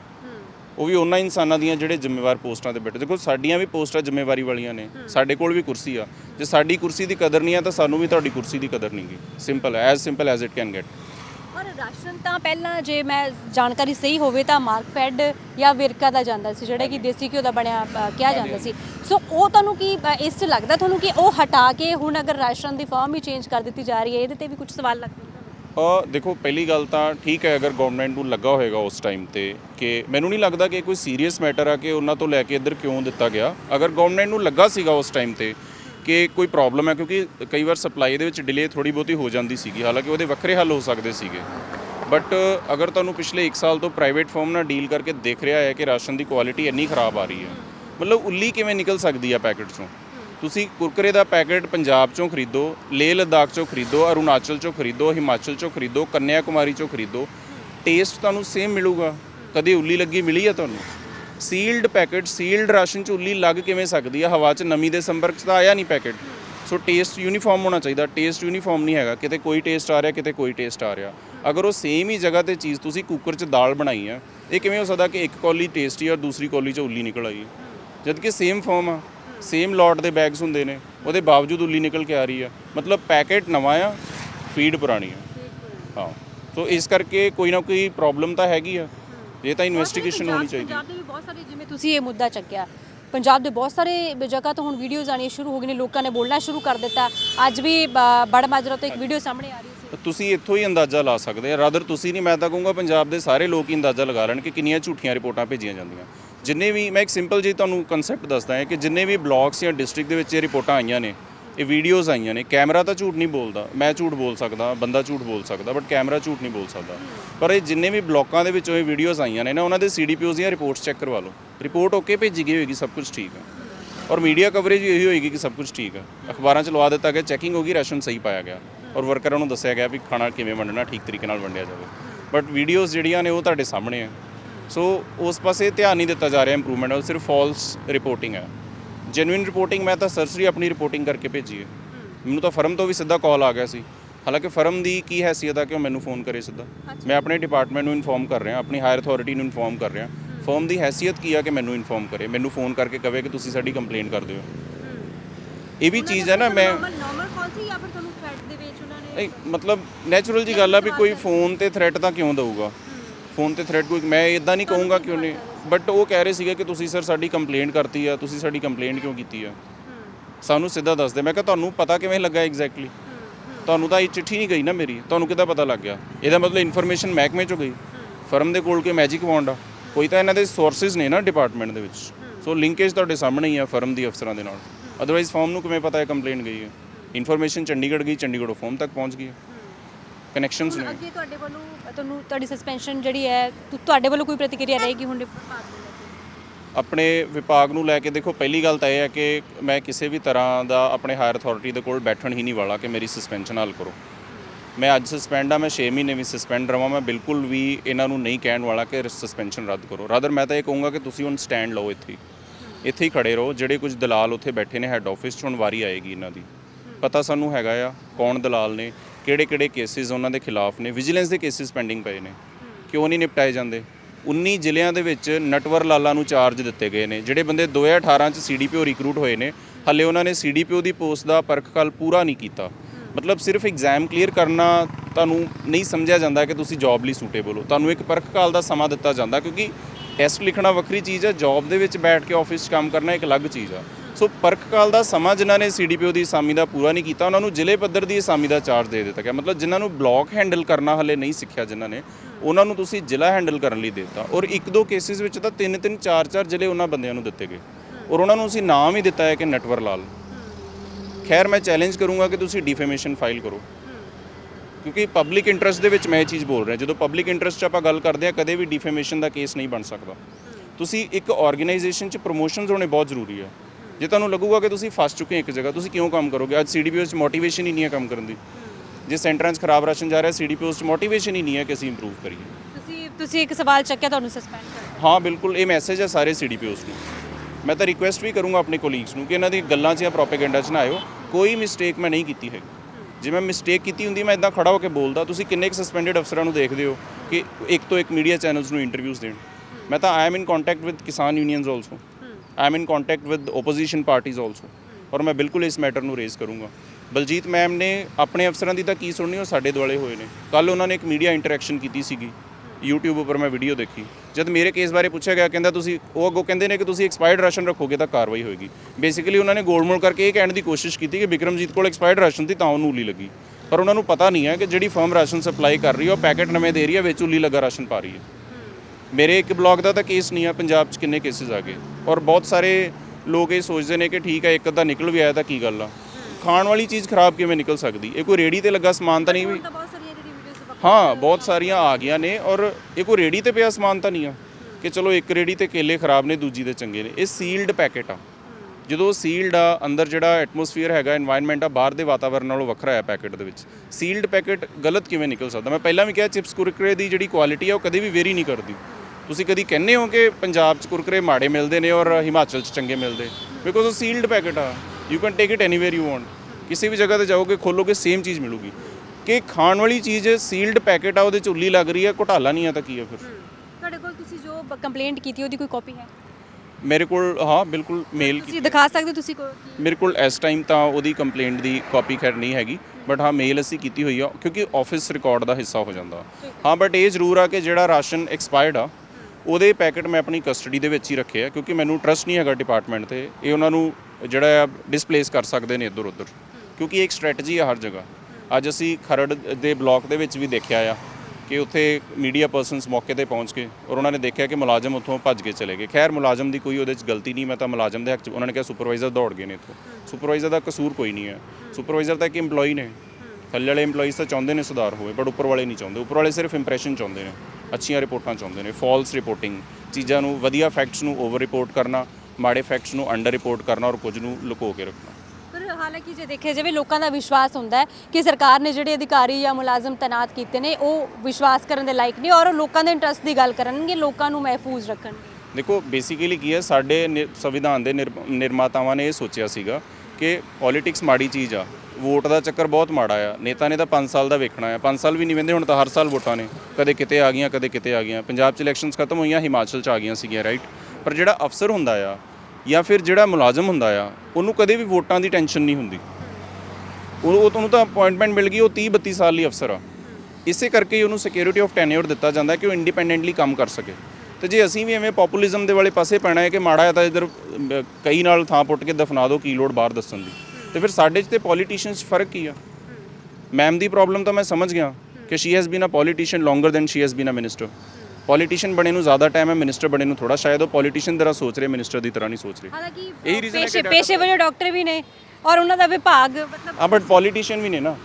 ਉਹ ਵੀ ਉਹਨਾਂ ਇਨਸਾਨਾਂ ਦੀਆਂ ਜਿਹੜੇ ਜ਼ਿੰਮੇਵਾਰ ਪੋਸਟਾਂ ਤੇ ਬੈਠੇ। ਦੇਖੋ ਸਾਡੀਆਂ ਵੀ ਪੋਸਟਾਂ ਜ਼ਿੰਮੇਵਾਰੀ ਵਾਲੀਆਂ ਨੇ। ਸਾਡੇ ਕੋਲ ਵੀ ਕੁਰਸੀ ਆ। ਜੇ ਸਾਡੀ ਕੁਰਸੀ ਦੀ ਕਦਰ ਨਹੀਂ ਆ ਤਾਂ ਸਾਨੂੰ ਵੀ ਤੁਹਾਡੀ ਕੁਰਸੀ ਦੀ ਕਦਰ ਨਹੀਂਗੀ simple as simple as it can get ration ਤਾਂ ਪਹਿਲਾਂ ਜੇ ਮੈਂ ਜਾਣਕਾਰੀ ਸਹੀ ਹੋਵੇ ਤਾਂ ਮਾਰਕਫੈਡ ਜਾਂ ਵਿਰਕਾ ਦਾ ਜਾਂਦਾ ਸੀ ਜਿਹੜਾ ਕਿ ਦੇਸੀ ਘਿਓ ਦਾ ਬਣਿਆ ਅ, ਕਿਹਾ ਜਾਂਦਾ ਸੀ। ਸੋ ਉਹ ਤੁਹਾਨੂੰ ਕੀ ਅ, ਇਸ 'ਚ ਲੱਗਦਾ ਤੁਹਾਨੂੰ ਕਿ ਉਹ ਹਟਾ ਕੇ ਹੁਣ ਅਗਰ ਰਾਸ਼ਨ ਦੀ ਫਾਰਮ ਹੀ ਚੇਂਜ ਕਰ ਦਿੱਤੀ ਜਾ ਰਹੀ ਹੈ ਇਹਦੇ ਤੇ ਵੀ ਕੁਝ ਸਵਾਲ ਲੱਗਦੇ ਨੇ? ਅ ਦੇਖੋ ਪਹਿਲੀ ਗੱਲ ਤਾਂ ਠੀਕ ਹੈ ਅਗਰ ਗਵਰਨਮੈਂਟ ਨੂੰ ਲੱਗਾ ਹੋਏਗਾ ਉਸ ਟਾਈਮ ਤੇ ਕਿ ਮੈਨੂੰ ਨਹੀਂ ਲੱਗਦਾ ਕਿ ਕੋਈ ਸੀਰੀਅਸ ਮੈਟਰ ਆ ਕਿ ਉਹਨਾਂ ਤੋਂ ਲੈ ਕੇ ਇੱਧਰ ਕਿਉਂ ਦਿੱਤਾ ਗਿਆ। ਅਗਰ ਗਵਰਨਮੈਂਟ ਨੂੰ ਲੱਗਾ ਸੀਗਾ ਉਸ ਟਾਈਮ ਤੇ ਕਿ ਕੋਈ ਪ੍ਰੋਬਲਮ ਹੈ? ਕਿਉਂਕਿ ਕਈ ਵਾਰ ਸਪਲਾਈ ਦੇ ਵਿੱਚ ਡਿਲੇ ਥੋੜੀ ਬਹੁਤੀ ਹੋ ਜਾਂਦੀ ਸੀਗੀ। ਹਾਲਾਂਕਿ ਉਹਦੇ ਵੱਖਰੇ ਹੱਲ ਹੋ ਸਕਦੇ ਸੀਗੇ। ਬਟ ਅਗਰ ਤੁਹਾਨੂੰ ਪਿਛਲੇ 1 ਸਾਲ ਤੋਂ ਪ੍ਰਾਈਵੇਟ ਫਰਮ ਨਾਲ ਡੀਲ ਕਰਕੇ ਦੇਖ ਰਿਹਾ ਹੈ ਕਿ ਰਾਸ਼ਨ ਦੀ ਕੁਆਲਿਟੀ ਇੰਨੀ ਖਰਾਬ ਆ ਰਹੀ ਹੈ, ਮਤਲਬ ਉੱਲੀ ਕਿਵੇਂ ਨਿਕਲ ਸਕਦੀ ਆ ਪੈਕੇਟ ਚੋਂ? ਤੁਸੀਂ ਕੁਰਕਰੇ ਦਾ ਪੈਕੇਟ ਪੰਜਾਬ ਚੋਂ ਖਰੀਦੋ, ਲੇਹ ਲਦਾਖ ਚੋਂ ਖਰੀਦੋ, ਅਰੁਣਾਚਲ ਚੋਂ ਖਰੀਦੋ, ਹਿਮਾਚਲ ਚੋਂ ਖਰੀਦੋ ਕੰਨਿਆ ਕੁਮਾਰੀ ਚੋਂ ਖਰੀਦੋ ਟੇਸਟ ਤੁਹਾਨੂੰ ਸੇਮ ਮਿਲੂਗਾ। ਕਦੇ ਉੱਲੀ ਲੱਗੀ ਮਿਲੀ ਆ ਤੁਹਾਨੂੰ? ਸੀਲਡ ਪੈਕੇਟ ਸੀਲਡ ਰਾਸ਼ਨ ਚ ਉੱਲੀ ਲੱਗ ਕਿਵੇਂ ਸਕਦੀ ਆ? ਹਵਾ ਚ ਨਮੀ ਦੇ ਸੰਪਰਕ ਚ ਤਾਂ ਆਇਆ ਨਹੀਂ ਪੈਕੇਟ ਸੋ ਟੇਸਟ ਯੂਨੀਫਾਰਮ ਹੋਣਾ ਚਾਹੀਦਾ। ਟੇਸਟ ਯੂਨੀਫਾਰਮ ਨਹੀਂ ਹੈਗਾ। ਕਿਤੇ ਕੋਈ ਟੇਸਟ ਆ ਰਿਹਾ, ਕਿਤੇ ਕੋਈ ਟੇਸਟ ਆ ਰਿਹਾ। ਅਗਰ ਉਹ ਸੇਮ ਹੀ ਜਗ੍ਹਾ ਤੇ ਚੀਜ਼ ਤੁਸੀਂ ਕੁੱਕਰ 'ਚ ਦਾਲ ਬਣਾਈ ਆ, ਇਹ ਕਿਵੇਂ ਹੋ ਸਕਦਾ ਕਿ ਇੱਕ ਕੌਲੀ ਟੇਸਟੀ ਔਰ ਦੂਸਰੀ ਕੌਲੀ 'ਚ ਉੱਲੀ ਨਿਕਲ ਆਈ? ਜਦ ਕਿ ਸੇਮ ਫਾਰਮ ਆ ਸੇਮ ਲੋਟ ਦੇ ਬੈਗਸ ਹੁੰਦੇ ਨੇ, ਉਹਦੇ ਬਾਵਜੂਦ ਉੱਲੀ ਨਿਕਲ ਕੇ ਆ ਰਹੀ ਆ। ਮਤਲਬ ਪੈਕੇਟ ਨਵਾਂ ਆ ਫੀਡ ਪੁਰਾਣੀ ਆ। ਹਾਂ। ਸੋ ਇਸ ਕਰਕੇ ਕੋਈ ਨਾ ਕੋਈ ਪ੍ਰੋਬਲਮ ਤਾਂ ਹੈਗੀ ਆ। ਇਹ ਤਾਂ ਇਨਵੈਸਟੀਗੇਸ਼ਨ ਹੋਣੀ ਚਾਹੀਦੀ। ਪੰਜਾਬ ਦੇ ਵੀ ਬਹੁਤ ਸਾਰੇ ਜਿਵੇਂ ਤੁਸੀਂ ਇਹ ਮੁੱਦਾ ਚੱਕਿਆ ਪੰਜਾਬ ਦੇ ਬਹੁਤ ਸਾਰੇ ਜਗ੍ਹਾ ਤੋਂ ਹੁਣ ਵੀਡੀਓਜ਼ ਆਣੀਆਂ ਸ਼ੁਰੂ ਹੋ ਗਈਆਂ ਨੇ ਲੋਕਾਂ ਨੇ ਬੋਲਣਾ ਸ਼ੁਰੂ ਕਰ ਦਿੱਤਾ। ਅੱਜ ਵੀ ਬੜ ਮਾਜਰਾ ਤੋਂ ਇੱਕ ਵੀਡੀਓ ਸਾਹਮਣੇ ਆ ਰਹੀ ਸੀ। ਤੁਸੀਂ ਇੱਥੋਂ ਹੀ ਅੰਦਾਜ਼ਾ ਲਾ ਸਕਦੇ ਆ। ਰਾਦਰ ਤੁਸੀਂ ਨਹੀਂ ਮੈਂ ਤਾਂ ਕਹੂੰਗਾ ਪੰਜਾਬ ਦੇ ਸਾਰੇ ਲੋਕ ਹੀ ਅੰਦਾਜ਼ਾ ਲਗਾ ਲੈਣ ਕਿ ਕਿੰਨੀਆਂ ਝੂਠੀਆਂ ਰਿਪੋਰਟਾਂ ਭੇਜੀਆਂ ਜਾਂਦੀਆਂ। ਜਿੰਨੇ ਵੀ ਮੈਂ ਇੱਕ ਸਿੰਪਲ ਜੀ ਤੁਹਾਨੂੰ ਕਨਸੈਪਟ ਦੱਸਦਾ ਹਾਂ ਕਿ ਜਿੰਨੇ ਵੀ ਬਲਾਕਸ ਜਾਂ ਡਿਸਟ੍ਰਿਕਟ ਦੇ ਵਿੱਚ ਇਹ ਰਿਪੋਰਟਾਂ ਆਈਆਂ ਨੇ ਇਹ ਵੀਡੀਓਜ਼ ਆਈਆਂ ਨੇ। ਕੈਮਰਾ ਤਾਂ ਝੂਠ ਨਹੀਂ ਬੋਲਦਾ। ਮੈਂ ਝੂਠ ਬੋਲ ਸਕਦਾ, ਬੰਦਾ ਝੂਠ ਬੋਲ ਸਕਦਾ ਬਟ ਕੈਮਰਾ ਝੂਠ ਨਹੀਂ ਬੋਲ ਸਕਦਾ। ਪਰ ਇਹ ਜਿੰਨੇ ਵੀ ਬਲੋਕਾਂ ਦੇ ਵਿੱਚੋਂ ਇਹ ਵੀਡੀਓਜ਼ ਆਈਆਂ ਨੇ ਨਾ, ਉਹਨਾਂ ਦੇ ਸੀਡੀਪੀਓਜ਼ ਦੀਆਂ ਰਿਪੋਰਟਸ ਚੈੱਕ ਕਰਵਾ ਲਓ। ਰਿਪੋਰਟ ਓਕੇ ਭੇਜੀ ਗਈ ਹੋਏਗੀ, ਸਭ ਕੁਝ ਠੀਕ ਹੈ ਔਰ ਮੀਡੀਆ ਕਵਰੇਜ ਵੀ ਇਹੀ ਹੋਏਗੀ ਕਿ ਸਭ ਕੁਝ ਠੀਕ ਹੈ ਅਖਬਾਰਾਂ 'ਚ ਲਵਾ ਦਿੱਤਾ ਗਿਆ ਚੈਕਿੰਗ ਹੋ ਗਈ ਰਾਸ਼ਨ ਸਹੀ ਪਾਇਆ ਗਿਆ। ਔਰ ਵਰਕਰਾਂ ਨੂੰ ਦੱਸਿਆ ਗਿਆ ਵੀ ਖਾਣਾ ਕਿਵੇਂ ਵੰਡਣਾ, ਠੀਕ ਤਰੀਕੇ ਨਾਲ ਵੰਡਿਆ ਜਾਵੇ। ਬਟ ਵੀਡੀਓਜ਼ ਜਿਹੜੀਆਂ ਨੇ, ਉਹ ਤੁਹਾਡੇ ਸਾਹਮਣੇ ਹੈ ਸੋ ਉਸ ਪਾਸੇ ਧਿਆਨ ਨਹੀਂ ਦਿੱਤਾ ਜਾ ਰਿਹਾ ਇੰਪਰੂਵਮੈਂਟ ਉਹ ਸਿਰਫ ਫਾਲਸ ਰਿਪੋਰਟਿੰਗ ਹੈ ਜੈਨੂਇਨ ਰਿਪੋਰਟਿੰਗ ਮੈਂ ਤਾਂ ਸਰਸਰੀ ਆਪਣੀ ਰਿਪੋਰਟਿੰਗ ਕਰਕੇ ਭੇਜੀ ਹੈ। ਮੈਨੂੰ ਤਾਂ ਫਰਮ ਤੋਂ ਵੀ ਸਿੱਧਾ ਕਾਲ ਆ ਗਿਆ ਸੀ। ਹਾਲਾਂਕਿ ਫਰਮ ਦੀ ਕੀ ਹੈਸੀਅਤ ਆ ਕਿ ਉਹ ਮੈਨੂੰ ਫੋਨ ਕਰੇ ਸਿੱਧਾ। ਮੈਂ ਆਪਣੇ ਡਿਪਾਰਟਮੈਂਟ ਨੂੰ ਇਨਫੋਰਮ ਕਰ ਰਿਹਾ ਆਪਣੀ ਹਾਇਰ ਅਥਾਰਟੀ ਨੂੰ ਇਨਫੋਰਮ ਕਰ ਰਿਹਾ। ਫਰਮ ਦੀ ਹੈਸੀਅਤ ਕੀ ਆ ਕਿ ਮੈਨੂੰ ਇਨਫੋਰਮ ਕਰੇ? ਮੈਨੂੰ ਫੋਨ ਕਰਕੇ ਕਵੇ ਕਿ ਤੁਸੀਂ ਸਾਡੀ ਕੰਪਲੇਂਟ ਕਰ ਦਿਓ ਇਹ ਵੀ ਚੀਜ਼ ਹੈ ਨਾ ਮੈਂ ਨਾਰਮਲ ਕਾਲ ਸੀ ਜਾਂ ਫਿਰ ਤੁਹਾਨੂੰ ਥ੍ਰੈਟ ਦੇ ਵਿੱਚ ਉਹਨਾਂ ਨੇ ਨਹੀਂ ਮਤਲਬ ਨੈਚੁਰਲ ਜੀ ਗੱਲ ਆ ਵੀ ਕੋਈ ਫੋਨ ਤੇ ਥ੍ਰੈਟ ਤਾਂ ਕਿਉਂ ਦਊਗਾ? ਫੋਨ ਤੇ ਥ੍ਰੈਟ ਕੋਈ ਮੈਂ ਇਦਾਂ ਨਹੀਂ ਕਹੂੰਗਾ ਕਿ ਉਹਨੇ ਬਟ ਉਹ ਕਹਿ ਰਹੇ ਸੀਗੇ ਕਿ ਤੁਸੀਂ ਸਰ ਸਾਡੀ ਕੰਪਲੇਂਟ ਕਰਤੀ ਆ, ਤੁਸੀਂ ਸਾਡੀ ਕੰਪਲੇਂਟ ਕਿਉਂ ਕੀਤੀ ਆ? ਸਾਨੂੰ ਸਿੱਧਾ ਦੱਸ ਦੇ। ਮੈਂ ਕਿਹਾ ਤੁਹਾਨੂੰ ਪਤਾ ਕਿਵੇਂ ਲੱਗਾ ਐਗਜ਼ੈਕਟਲੀ ਤੁਹਾਨੂੰ ਤਾਂ ਇਹ ਚਿੱਠੀ ਨਹੀਂ ਗਈ ਨਾ ਮੇਰੀ। ਤੁਹਾਨੂੰ ਕਿੱਦਾਂ ਪਤਾ ਲੱਗ ਗਿਆ? ਇਹਦਾ ਮਤਲਬ ਇਨਫੋਰਮੇਸ਼ਨ ਮਹਿਕਮੇ ਚੋਂ ਗਈ। ਫਰਮ ਦੇ ਕੋਲ ਕੋਈ ਮੈਜਿਕ ਵਾਂਡ ਆ। ਕੋਈ ਤਾਂ ਇਹਨਾਂ ਦੇ ਸੋਰਸਸ ਨੇ ਨਾ ਡਿਪਾਰਟਮੈਂਟ ਦੇ ਵਿੱਚ। ਸੋ ਲਿੰਕੇਜ ਤੁਹਾਡੇ ਸਾਹਮਣੇ ਹੀ ਆ ਫਰਮ ਦੀ ਅਫਸਰਾਂ ਦੇ ਨਾਲ। ਅਦਰਵਾਈਜ਼ ਫਰਮ ਨੂੰ ਕਿਵੇਂ ਪਤਾ ਹੈ ਕੰਪਲੇਂਟ ਗਈ ਹੈ? ਇਨਫੋਰਮੇਸ਼ਨ ਚੰਡੀਗੜ੍ਹ ਗਈ, ਚੰਡੀਗੜ੍ਹੋਂ ਫਰਮ ਤੱਕ ਪਹੁੰਚ ਗਈ ਹੈ। ਕਨੈਕਸ਼ਨਸ ਨੇ ਅੱਗੇ ਤੁਹਾਡੇ ਵੱਲੋਂ ਤੁਹਾਨੂੰ ਤੁਹਾਡੀ ਸਸਪੈਂਸ਼ਨ ਜਿਹੜੀ ਹੈ ਤੁ- ਤੁਹਾਡੇ ਵੱਲੋਂ ਕੋਈ ਪ੍ਰਤੀਕਿਰਿਆ ਰਹੇਗੀ ਹੁਣ ਵਿਭਾਗ ਨੂੰ ਲੈ ਕੇ? ਆਪਣੇ ਵਿਭਾਗ ਨੂੰ ਲੈ ਕੇ ਦੇਖੋ ਪਹਿਲੀ ਗੱਲ ਤਾਂ ਇਹ ਹੈ ਕਿ ਮੈਂ ਕਿਸੇ ਵੀ ਤਰ੍ਹਾਂ ਦਾ ਆਪਣੇ ਹਾਇਰ ਅਥਾਰਟੀ ਦੇ ਕੋਲ ਬੈਠਣ ਹੀ ਨਹੀਂ ਵਾਲਾ ਕਿ ਮੇਰੀ ਸਸਪੈਂਸ਼ਨ ਹੱਲ ਕਰੋ ਮੈਂ ਅੱਜ ਸਸਪੈਂਡ ਆ ਮੈਂ 6 ਮਹੀਨੇ ਵੀ ਸਸਪੈਂਡ ਰਵਾਂ ਮੈਂ ਬਿਲਕੁਲ ਵੀ ਇਹਨਾਂ ਨੂੰ ਨਹੀਂ ਕਹਿਣ ਵਾਲਾ ਕਿ ਸਸਪੈਂਸ਼ਨ ਰੱਦ ਕਰੋ ਰਾਦਰ ਮੈਂ ਤਾਂ ਇਹ ਕਹੂੰਗਾ ਕਿ ਤੁਸੀਂ ਹੁਣ ਸਟੈਂਡ ਲਓ ਇੱਥੇ ਹੀ। ਇੱਥੇ ਹੀ ਖੜੇ ਰਹੋ ਜਿਹੜੇ ਕੁਝ ਦਲਾਲ ਉੱਥੇ ਬੈਠੇ ਨੇ ਹੈੱਡ ਆਫਿਸ 'ਚ ਹੁਣ ਵਾਰੀ ਆਏਗੀ ਇਹਨਾਂ ਦੀ ਪਤਾ ਸਾਨੂੰ ਹੈਗਾ ਆ ਕੌਣ ਦਲਾਲ ਨੇ ਕਿਹੜੇ ਕਿਹੜੇ ਕੇਸਿਸ ਉਹਨਾਂ ਦੇ ਖਿਲਾਫ ਨੇ ਵਿਜੀਲੈਂਸ ਦੇ ਕੇਸਿਸ ਪੈਂਡਿੰਗ ਪਏ ਨੇ। ਕਿਉਂ ਨਹੀਂ ਨਿਪਟਾਏ ਜਾਂਦੇ? 19 ਜ਼ਿਲ੍ਹਿਆਂ ਦੇ ਵਿੱਚ ਨਟਵਰ ਲਾਲਾ ਨੂੰ ਚਾਰਜ ਦਿੱਤੇ ਗਏ ਨੇ, ਜਿਹੜੇ ਬੰਦੇ 2018 ਚ ਸੀਡੀਪੀਓ ਰਿਕਰੂਟ ਹੋਏ ਨੇ, ਹੱਲੇ ਉਹਨਾਂ ਨੇ ਸੀਡੀਪੀਓ ਦੀ ਪੋਸਟ ਦਾ ਪਰਖਕਾਲ ਪੂਰਾ ਨਹੀਂ ਕੀਤਾ। ਮਤਲਬ ਸਿਰਫ ਐਗਜ਼ਾਮ ਕਲੀਅਰ ਕਰਨਾ ਤੁਹਾਨੂੰ ਨਹੀਂ ਸਮਝਿਆ ਜਾਂਦਾ ਕਿ ਤੁਸੀਂ ਜੌਬ ਲਈ ਸੂਟੇਬਲ ਹੋ। ਤੁਹਾਨੂੰ ਇੱਕ ਪਰਖਕਾਲ ਦਾ ਸਮਾਂ ਦਿੱਤਾ ਜਾਂਦਾ ਕਿਉਂਕਿ ਟੈਸਟ ਲਿਖਣਾ ਵੱਖਰੀ ਚੀਜ਼ ਹੈ ਜੌਬ ਦੇ ਵਿੱਚ ਬੈਠ ਕੇ ਆਫਿਸ 'ਚ ਕੰਮ ਕਰਨਾ ਇੱਕ ਅਲੱਗ ਚੀਜ਼ ਆ। ਸੋ ਪਰਖ ਕਾਲ ਦਾ ਸਮਾਂ ਜਿਨ੍ਹਾਂ ਨੇ ਸੀਡੀਪੀਓ ਦੀ ਅਸਾਮੀ ਦਾ ਪੂਰਾ ਨਹੀਂ ਕੀਤਾ, ਉਹਨਾਂ ਨੂੰ ਜ਼ਿਲ੍ਹੇ ਪੱਧਰ ਦੀ ਅਸਾਮੀ ਦਾ ਚਾਰਜ ਦੇ ਦਿੱਤਾ ਗਿਆ। ਮਤਲਬ ਜਿਨ੍ਹਾਂ ਨੂੰ ਬਲਾਕ ਹੈਂਡਲ ਕਰਨਾ ਹਲੇ ਨਹੀਂ ਸਿੱਖਿਆ ਜਿਨ੍ਹਾਂ ਨੇ, ਉਹਨਾਂ ਨੂੰ ਤੁਸੀਂ ਜ਼ਿਲ੍ਹਾ ਹੈਂਡਲ ਕਰਨ ਲਈ ਦੇ ਦਿੱਤਾ। ਔਰ ਇੱਕ ਦੋ ਕੇਸਿਸ ਵਿੱਚ ਤਾਂ ਤਿੰਨ ਤਿੰਨ, ਚਾਰ ਚਾਰ ਜ਼ਿਲ੍ਹੇ ਉਹਨਾਂ ਬੰਦਿਆਂ ਨੂੰ ਦਿੱਤੇ ਗਏ। ਔਰ ਉਹਨਾਂ ਨੂੰ ਅਸੀਂ ਨਾਮ ਹੀ ਦਿੱਤਾ ਹੈ ਕਿ ਨਟਵਰ ਲਾਲ ਖੈਰ, ਮੈਂ ਚੈਲੰਜ ਕਰੂੰਗਾ ਕਿ ਤੁਸੀਂ ਡਿਫੇਮੇਸ਼ਨ ਫਾਈਲ ਕਰੋ। ਕਿਉਂਕਿ ਪਬਲਿਕ ਇੰਟਰਸਟ ਦੇ ਵਿੱਚ ਮੈਂ ਇਹ ਚੀਜ਼ ਬੋਲ ਰਿਹਾ। ਜਦੋਂ ਪਬਲਿਕ ਇੰਟਰਸਟ 'ਚ ਆਪਾਂ ਗੱਲ ਕਰਦੇ ਹਾਂ, ਕਦੇ ਵੀ ਡਿਫੇਮੇਸ਼ਨ ਦਾ ਕੇਸ ਨਹੀਂ ਬਣ ਸਕਦਾ। ਤੁਸੀਂ ਇੱਕ ਆਰਗੇਨਾਈਜੇਸ਼ਨ 'ਚ ਪ੍ਰੋਮੋਸ਼ਨਸ ਹੋਣੇ ਬਹੁਤ ਜ਼ਰੂਰੀ ਆ। ਜੇ ਤੁਹਾਨੂੰ ਲੱਗੂਗਾ ਕਿ ਤੁਸੀਂ ਫਸ ਚੁੱਕੇ ਇੱਕ ਜਗ੍ਹਾ ਤੁਸੀਂ ਕਿਉਂ ਕੰਮ ਕਰੋਗੇ? ਅੱਜ ਸੀਡੀਪੀਓ 'ਚ ਮੋਟੀਵੇਸ਼ਨ ਹੀ ਨਹੀਂ ਹੈ ਕੰਮ ਕਰਨ ਦੀ। ਜੇ ਸੈਂਟਰਾਂ 'ਚ ਖਰਾਬ ਰਾਸ਼ਨ ਜਾ ਰਿਹਾ ਸੀਡੀਪੀਓ 'ਚ ਮੋਟੀਵੇਸ਼ਨ ਹੀ ਨਹੀਂ ਹੈ ਕਿ ਅਸੀਂ ਇੰਪਰੂਵ ਕਰੀਏ। ਤੁਸੀਂ ਤੁਸੀਂ ਇੱਕ ਸਵਾਲ ਚੱਕਿਆ ਤੁਹਾਨੂੰ ਸਸਪੈਂਡ ਕਰ ਹਾਂ ਬਿਲਕੁਲ ਇਹ ਮੈਸੇਜ ਹੈ ਸਾਰੇ ਸੀਡੀਪੀਓਸ ਨੂੰ। ਮੈਂ ਤਾਂ ਰਿਕੁਐਸਟ ਵੀ ਕਰੂੰਗਾ ਆਪਣੇ ਕੋਲੀਗਸ ਨੂੰ ਕਿ ਇਹਨਾਂ ਦੀ ਗੱਲਾਂ 'ਚ ਜਾਂ ਪ੍ਰੋਪੇਗੈਂਡਾ 'ਚ ਨਾ ਆਇਓ। ਕੋਈ ਮਿਸਟੇਕ ਮੈਂ ਨਹੀਂ ਕੀਤੀ ਹੈ ਜੇ ਮੈਂ ਮਿਸਟੇਕ ਕੀਤੀ ਹੁੰਦੀ ਮੈਂ ਇਦਾਂ ਖੜਾ ਹੋ ਕੇ ਬੋਲਦਾ ਤੁਸੀਂ ਕਿੰਨੇ ਕੁ ਸਸਪੈਂਡਡ ਅਫਸਰਾਂ ਨੂੰ ਦੇਖਦੇ ਹੋ ਕਿ ਇੱਕ ਤੋਂ ਇੱਕ ਮੀਡੀਆ ਚੈਨਲਸ ਨੂੰ ਇੰਟਰਵਿਊਜ਼ ਦੇਣ? ਮੈਂ ਤਾਂ I am in contact with kisan unions also I am in contact with opposition parties also ਔਰ ਮੈਂ ਬਿਲਕੁਲ ਇਸ ਮੈਟਰ ਨੂੰ ਰੇਜ਼ ਕਰੂੰਗਾ ਬਲਜੀਤ ਮੈਮ ਨੇ ਆਪਣੇ ਅਫਸਰਾਂ ਦੀ ਤਾਂ ਕੀ ਸੁਣਨੀ ਉਹ ਸਾਡੇ ਦੁਆਲੇ ਹੋਏ ਨੇ ਕੱਲ ਉਹਨਾਂ ਨੇ ਇੱਕ ਮੀਡੀਆ ਇੰਟਰੈਕਸ਼ਨ ਕੀਤੀ ਸੀਗੀ YouTube ਉੱਪਰ ਮੈਂ ਵੀਡੀਓ ਦੇਖੀ ਜਦ ਮੇਰੇ ਕੇਸ ਬਾਰੇ ਪੁੱਛਿਆ ਗਿਆ ਕਹਿੰਦਾ ਤੁਸੀਂ ਉਹ ਅੱਗੋਂ ਕਹਿੰਦੇ ਨੇ ਕਿ ਤੁਸੀਂ ਐਕਸਪਾਇਰਡ ਰਾਸ਼ਨ ਰੱਖੋਗੇ ਤਾਂ ਕਾਰਵਾਈ ਹੋਏਗੀ ਬੇਸਿਕਲੀ ਉਹਨਾਂ ਨੇ ਗੋਲਮੋਲ ਕਰਕੇ ਇਹ ਕਹਿਣ ਦੀ ਕੋਸ਼ਿਸ਼ ਕੀਤੀ ਕਿ ਵਿਕਰਮਜੀਤ ਕੋਲ ਐਕਸਪਾਇਰਡ ਰਾਸ਼ਨ ਸੀ ਤਾਂ ਉਹਨੂੰ ਉਲੀ ਲੱਗੀ ਪਰ ਉਹਨਾਂ ਨੂੰ ਪਤਾ ਨਹੀਂ ਹੈ ਕਿ ਜਿਹੜੀ ਫਰਮ ਰਾਸ਼ਨ ਸਪਲਾਈ ਕਰ ਰਹੀ ਹੈ ਉਹ ਪੈਕੇਟ ਨਵੇਂ ਦੇ ਰਹੀ ਹੈ ਵਿੱਚ ਉੱਲੀ ਲੱਗਾ ਰਾਸ਼ਨ ਪਾ ਰਹੀ ਹੈ ਮੇਰੇ ਇੱਕ ਬਲਾਕ ਦਾ ਤਾਂ ਕੇਸ ਨਹੀਂ ਆ ਪੰਜਾਬ 'ਚ ਕਿੰਨੇ ਕੇਸਿਸ ਆ ਗਏ ਔਰ ਬਹੁਤ ਸਾਰੇ ਲੋਕ ਇਹ ਸੋਚਦੇ ਨੇ ਕਿ ਠੀਕ ਹੈ ਇੱਕ ਅੱਧਾ ਨਿਕਲ ਵੀ ਆਇਆ ਤਾਂ ਕੀ ਗੱਲ ਆ? ਖਾਣ ਵਾਲੀ ਚੀਜ਼ ਖਰਾਬ ਕਿਵੇਂ ਨਿਕਲ ਸਕਦੀ? ਇਹ ਕੋਈ ਰੇੜੀ ਤੇ ਲੱਗਾ ਸਮਾਨ ਤਾਂ ਨਹੀਂ ਵੀ ਹਾਂ ਬਹੁਤ ਸਾਰੀਆਂ ਆ ਗਈਆਂ ਨੇ ਔਰ ਇਹ ਕੋਈ ਰੇੜੀ ਤੇ ਪਿਆ ਸਮਾਨ ਤਾਂ ਨਹੀਂ ਆ? ਕਿ ਚਲੋ ਇੱਕ ਰੇੜੀ ਤੇ ਕੇਲੇ ਖਰਾਬ ਨੇ ਦੂਜੀ ਦੇ ਚੰਗੇ ਨੇ। ਇਹ ਸੀਲਡ ਪੈਕੇਟ ਆ। ਜਦੋਂ ਸੀਲਡ ਆ ਅੰਦਰ ਜਿਹੜਾ ਐਟਮੋਸਫੀਅਰ ਹੈਗਾ এনवायरमेंट ਆ ਬਾਹਰ ਦੇ ਵਾਤਾਵਰਨ ਨਾਲੋਂ ਵੱਖਰਾ ਆ ਪੈਕੇਟ ਦੇ ਵਿੱਚ। ਸੀਲਡ ਪੈਕੇਟ ਗਲਤ ਕਿਵੇਂ ਨਿਕਲ ਸਕਦਾ? ਮੈਂ ਪਹਿਲਾਂ ਵੀ ਕਿਹਾ ਚਿਪਸ ਕੁਰਕਰੇ ਦੀ ਜਿਹੜੀ ਕੁਆਲਿਟੀ ਆ ਉਹ ਕਦੇ ਵੀ ਵੇਰੀ ਨਹੀਂ ਕਰਦੀ। ਤੁਸੀਂ ਕਦੀ ਕਹਿੰਦੇ ਹੋ ਕਿ ਪੰਜਾਬ 'ਚ ਕੁਰਕਰੇ ਮਾੜੇ ਮਿਲਦੇ ਨੇ ਔਰ ਹਿਮਾਚਲ 'ਚ ਚੰਗੇ ਮਿਲਦੇ? ਬਿਕੋਜ਼ ਉਹ ਸੀਲਡ ਪੈਕੇਟ ਆ। You can take it anywhere you want ਕਿਸੇ ਵੀ ਜਗ੍ਹਾ ਤੇ ਜਾਓਗੇ ਖੋਲੋਗੇ ਸੇਮ ਚੀਜ਼ ਮਿਲੂਗੀ। ਕਿ ਖਾਣ ਵਾਲੀ ਚੀਜ਼ ਸੀਲਡ ਪੈਕੇਟ ਆ ਉਹਦੇ ਚ ਉੱਲੀ ਲੱਗ ਰਹੀ ਹੈ ਘੁਟਾਲਾ ਨਹੀਂ ਆ ਤਾਂ ਕੀ ਆ ਫਿਰ? ਤੁਹਾਡੇ ਕੋਲ ਤੁਸੀਂ ਜੋ ਕੰਪਲੇਂਟ ਕੀਤੀ ਉਹਦੀ ਕੋਈ ਕਾਪੀ ਹੈ? ਮੇਰੇ ਕੋਲ ਹਾਂ ਬਿਲਕੁਲ ਮੇਲ ਤੁਸੀਂ ਦਿਖਾ ਸਕਦੇ ਹੋ ਤੁਸੀਂ ਕੋਈ ਮੇਰੇ ਕੋਲ ਇਸ ਟਾਈਮ ਤਾਂ ਉਹਦੀ ਕੰਪਲੇਂਟ ਦੀ ਕਾਪੀ ਖੈਰ ਨਹੀਂ ਹੈਗੀ ਬਟ ਹਾਂ ਮੇਲ ਅਸੀਂ ਕੀਤੀ ਹੋਈ ਆ ਕਿਉਂਕਿ ਆਫਿਸ ਰਿਕਾਰਡ ਦਾ ਹਿੱਸਾ ਹੋ ਜਾਂਦਾ। ਹਾਂ। ਬਟ ਇਹ ਜ਼ਰੂਰ ਆ ਕਿ ਜਿਹੜਾ ਰਾਸ਼ਨ ਐਕਸਪਾਇਰਡ ਆ ਉਹਦੇ ਪੈਕਟ ਮੈਂ ਆਪਣੀ ਕਸਟਡੀ ਦੇ ਵਿੱਚ ਹੀ ਰੱਖੇ ਆ, ਕਿਉਂਕਿ ਮੈਨੂੰ ਟਰਸਟ ਨਹੀਂ ਹੈਗਾ ਡਿਪਾਰਟਮੈਂਟ ਤੇ। ਇਹ ਉਹਨਾਂ ਨੂੰ ਜਿਹੜਾ ਆ ਡਿਸਪਲੇਸ ਕਰ ਸਕਦੇ ਨੇ ਇੱਧਰ ਉੱਧਰ। ਕਿਉਂਕਿ ਇਹ ਇੱਕ ਸਟ੍ਰੈਟਜੀ ਆ ਹਰ ਜਗ੍ਹਾ। ਅੱਜ ਅਸੀਂ ਖਰੜ ਦੇ ਬਲਾਕ ਦੇ ਵਿੱਚ ਵੀ ਦੇਖਿਆ ਆ ਕਿ ਉੱਥੇ ਮੀਡੀਆ ਪਰਸਨਸ ਮੌਕੇ ਤੇ ਪਹੁੰਚ ਕੇ ਔਰ ਉਹਨਾਂ ਨੇ ਦੇਖਿਆ ਕਿ ਮੁਲਾਜ਼ਮ ਉੱਥੋਂ ਭੱਜ ਕੇ ਚਲੇ ਗਏ। ਖੈਰ, ਮੁਲਾਜ਼ਮ ਦੀ ਕੋਈ ਉਹਦੇ 'ਚ ਗਲਤੀ ਨਹੀਂ, ਮੈਂ ਤਾਂ ਮੁਲਾਜ਼ਮ ਦੇ ਹੱਕ 'ਚ ਉਹਨਾਂ ਨੇ ਕਿਹਾ ਸੁਪਰਵਾਈਜ਼ਰ ਦੌੜ ਗਏ ਨੇ ਇੱਥੋਂ। ਸੁਪਰਵਾਈਜ਼ਰ ਦਾ ਕਸੂਰ ਕੋਈ ਨਹੀਂ ਹੈ ਸੁਪਰਵਾਈਜ਼ਰ ਤਾਂ ਇੱਕ EMPLOYE ਨੇ। ਥੱਲੇ ਵਾਲੇ EMPLOYEES ਤਾਂ ਚਾਹੁੰਦੇ ਨੇ ਸੁਧਾਰ ਹੋਵੇ ਬਟ ਉੱਪਰ ਵਾਲੇ ਨਹੀਂ ਚਾਹੁੰਦੇ। ਉੱਪਰ ਵਾਲੇ ਸਿਰਫ ਇੰਪ੍ਰੈਸ਼ਨ ਚਾਹੁੰਦੇ ਨੇ। ਅੱਛੀਆਂ ਰਿਪੋਰਟਾਂ ਚਾਹੁੰਦੇ ਨੇ ਫਾਲਸ ਰਿਪੋਰਟਿੰਗ ਚੀਜ਼ਾਂ ਨੂੰ ਵਧੀਆ ਫੈਕਟਸ ਨੂੰ ਓਵਰ ਰਿਪੋਰਟ ਕਰਨਾ ਮਾੜੇ ਫੈਕਟਸ ਨੂੰ ਅੰਡਰ ਰਿਪੋਰਟ ਕਰਨਾ ਔਰ ਕੁਝ ਨੂੰ ਲੁਕੋ ਕੇ ਰੱਖਣਾ। ਪਰ ਹਾਲਾਂਕਿ ਜੇ ਦੇਖਿਆ ਜਾਵੇ ਲੋਕਾਂ ਦਾ ਵਿਸ਼ਵਾਸ ਹੁੰਦਾ ਹੈ ਕਿ ਸਰਕਾਰ ਨੇ ਜਿਹੜੇ ਅਧਿਕਾਰੀ ਜਾਂ ਮੁਲਾਜ਼ਮ ਤਾਇਨਾਤ ਕੀਤੇ ਨੇ ਉਹ ਵਿਸ਼ਵਾਸ ਕਰਨ ਦੇ ਲਾਇਕ ਨੇ ਔਰ ਉਹ ਲੋਕਾਂ ਦੇ ਇੰਟਰਸਟ ਦੀ ਗੱਲ ਕਰਨਗੇ ਲੋਕਾਂ ਨੂੰ ਮਹਿਫੂਜ਼ ਰੱਖਣਗੇ। ਦੇਖੋ ਬੇਸਿਕਲੀ ਕੀ ਹੈ ਸਾਡੇ ਨਿ- ਸੰਵਿਧਾਨ ਦੇ ਨਿਰ- ਨਿਰਮਾਤਾਵਾਂ ਨੇ ਇਹ ਸੋਚਿਆ ਸੀਗਾ ਕਿ ਪੋਲਿਟਿਕਸ ਮਾੜੀ ਚੀਜ਼ ਆ ਵੋਟ ਦਾ ਚੱਕਰ ਬਹੁਤ ਮਾੜਾ ਆ। ਨੇਤਾ ਨੇ ਤਾਂ 5 ਸਾਲ ਦਾ ਵੇਖਣਾ ਆ। 5 ਸਾਲ ਵੀ ਨਹੀਂ ਵੰਦੇ ਹੁਣ ਤਾਂ ਹਰ ਸਾਲ ਵੋਟਾਂ ਨੇ। ਕਦੇ ਕਿਤੇ ਆ ਗਈਆਂ, ਕਦੇ ਕਿਤੇ ਆ ਗਈਆਂ। ਪੰਜਾਬ 'ਚ ਇਲੈਕਸ਼ਨਸ ਖਤਮ ਹੋਈਆਂ, ਹਿਮਾਚਲ 'ਚ ਆ ਗਈਆਂ ਸੀਗੀਆਂ ਰਾਈਟ ਪਰ ਜਿਹੜਾ ਅਫਸਰ ਹੁੰਦਾ ਆ ਜਾਂ ਫਿਰ ਜਿਹੜਾ ਮੁਲਾਜ਼ਮ ਹੁੰਦਾ ਆ, ਉਹਨੂੰ ਕਦੇ ਵੀ ਵੋਟਾਂ ਦੀ ਟੈਨਸ਼ਨ ਨਹੀਂ ਹੁੰਦੀ। ਉਹ ਉਹ ਤੁਹਾਨੂੰ ਤਾਂ ਅਪਾਇੰਟਮੈਂਟ ਮਿਲ ਗਈ, ਉਹ 30 32 ਸਾਲ ਲਈ ਅਫਸਰ ਆ। ਇਸੇ ਕਰਕੇ ਉਹਨੂੰ ਸਿਕਿਉਰਿਟੀ ਆਫ ਟੈਨਿਓਰ ਦਿੱਤਾ ਜਾਂਦਾ ਕਿ ਉਹ ਇੰਡੀਪੈਂਡੈਂਟਲੀ ਕੰਮ ਕਰ ਸਕੇ। ਤੇ ਜੇ ਅਸੀਂ ਵੀ ਐਵੇਂ ਪੋਪੂਲਿਜ਼ਮ ਦੇ ਵਾਲੇ ਪਾਸੇ ਪੈਣਾ ਹੈ ਕਿ ਮਾੜਾ ਹੈ ਤਾਂ ਇਧਰ ਕਈ ਨਾਲ ਥਾਂ ਪੁੱਟ ਕੇ ਦਫਨਾ ਦਿਓ, ਕੀ ਲੋੜ ਬਾਹਰ ਦੱਸਣ ਦੀ। ਤੇ ਫਿਰ ਸਾਡੇ 'ਚ ਤੇ ਪੋਲੀਟੀਸ਼ੀਅਨਸ 'ਚ ਫ਼ਰਕ ਕੀ ਆ? ਮੈਮ ਦੀ ਪ੍ਰੋਬਲਮ ਤਾਂ ਮੈਂ ਸਮਝ ਗਿਆ ਕਿ she has been a politician longer than she has been a minister politician ਬਣੇ ਨੂੰ ਜ਼ਿਆਦਾ ਟਾਈਮ ਹੈ ਮਿਨਿਸਟਰ ਬਣੇ ਨੂੰ ਥੋੜਾ ਸ਼ਾਇਦ ਉਹ ਪੋਲੀਟੀਸ਼ੀਅਨ ਤਰ੍ਹਾਂ ਸੋਚ ਰਹੇ ਮਿਨਿਸਟਰ ਦੀ ਤਰ੍ਹਾਂ ਨਹੀਂ ਸੋਚ ਰਹੇ। ਹਾਲਾਂਕਿ ਇਹੀ reason ਹੈ ਕਿ ਪੇਸ਼ੇ data ਪੇਸ਼ੇਵਰ ਡਾਕਟਰ ਵੀ ਨੇ ਔਰ ਉਹਨਾਂ ਦਾ ਵਿਭਾਗ ਮਤਲਬ ਆ ਬਟ ਪੋਲੀਟੀਸ਼ੀਅਨ ਵੀ ਨੇ ਨਾ।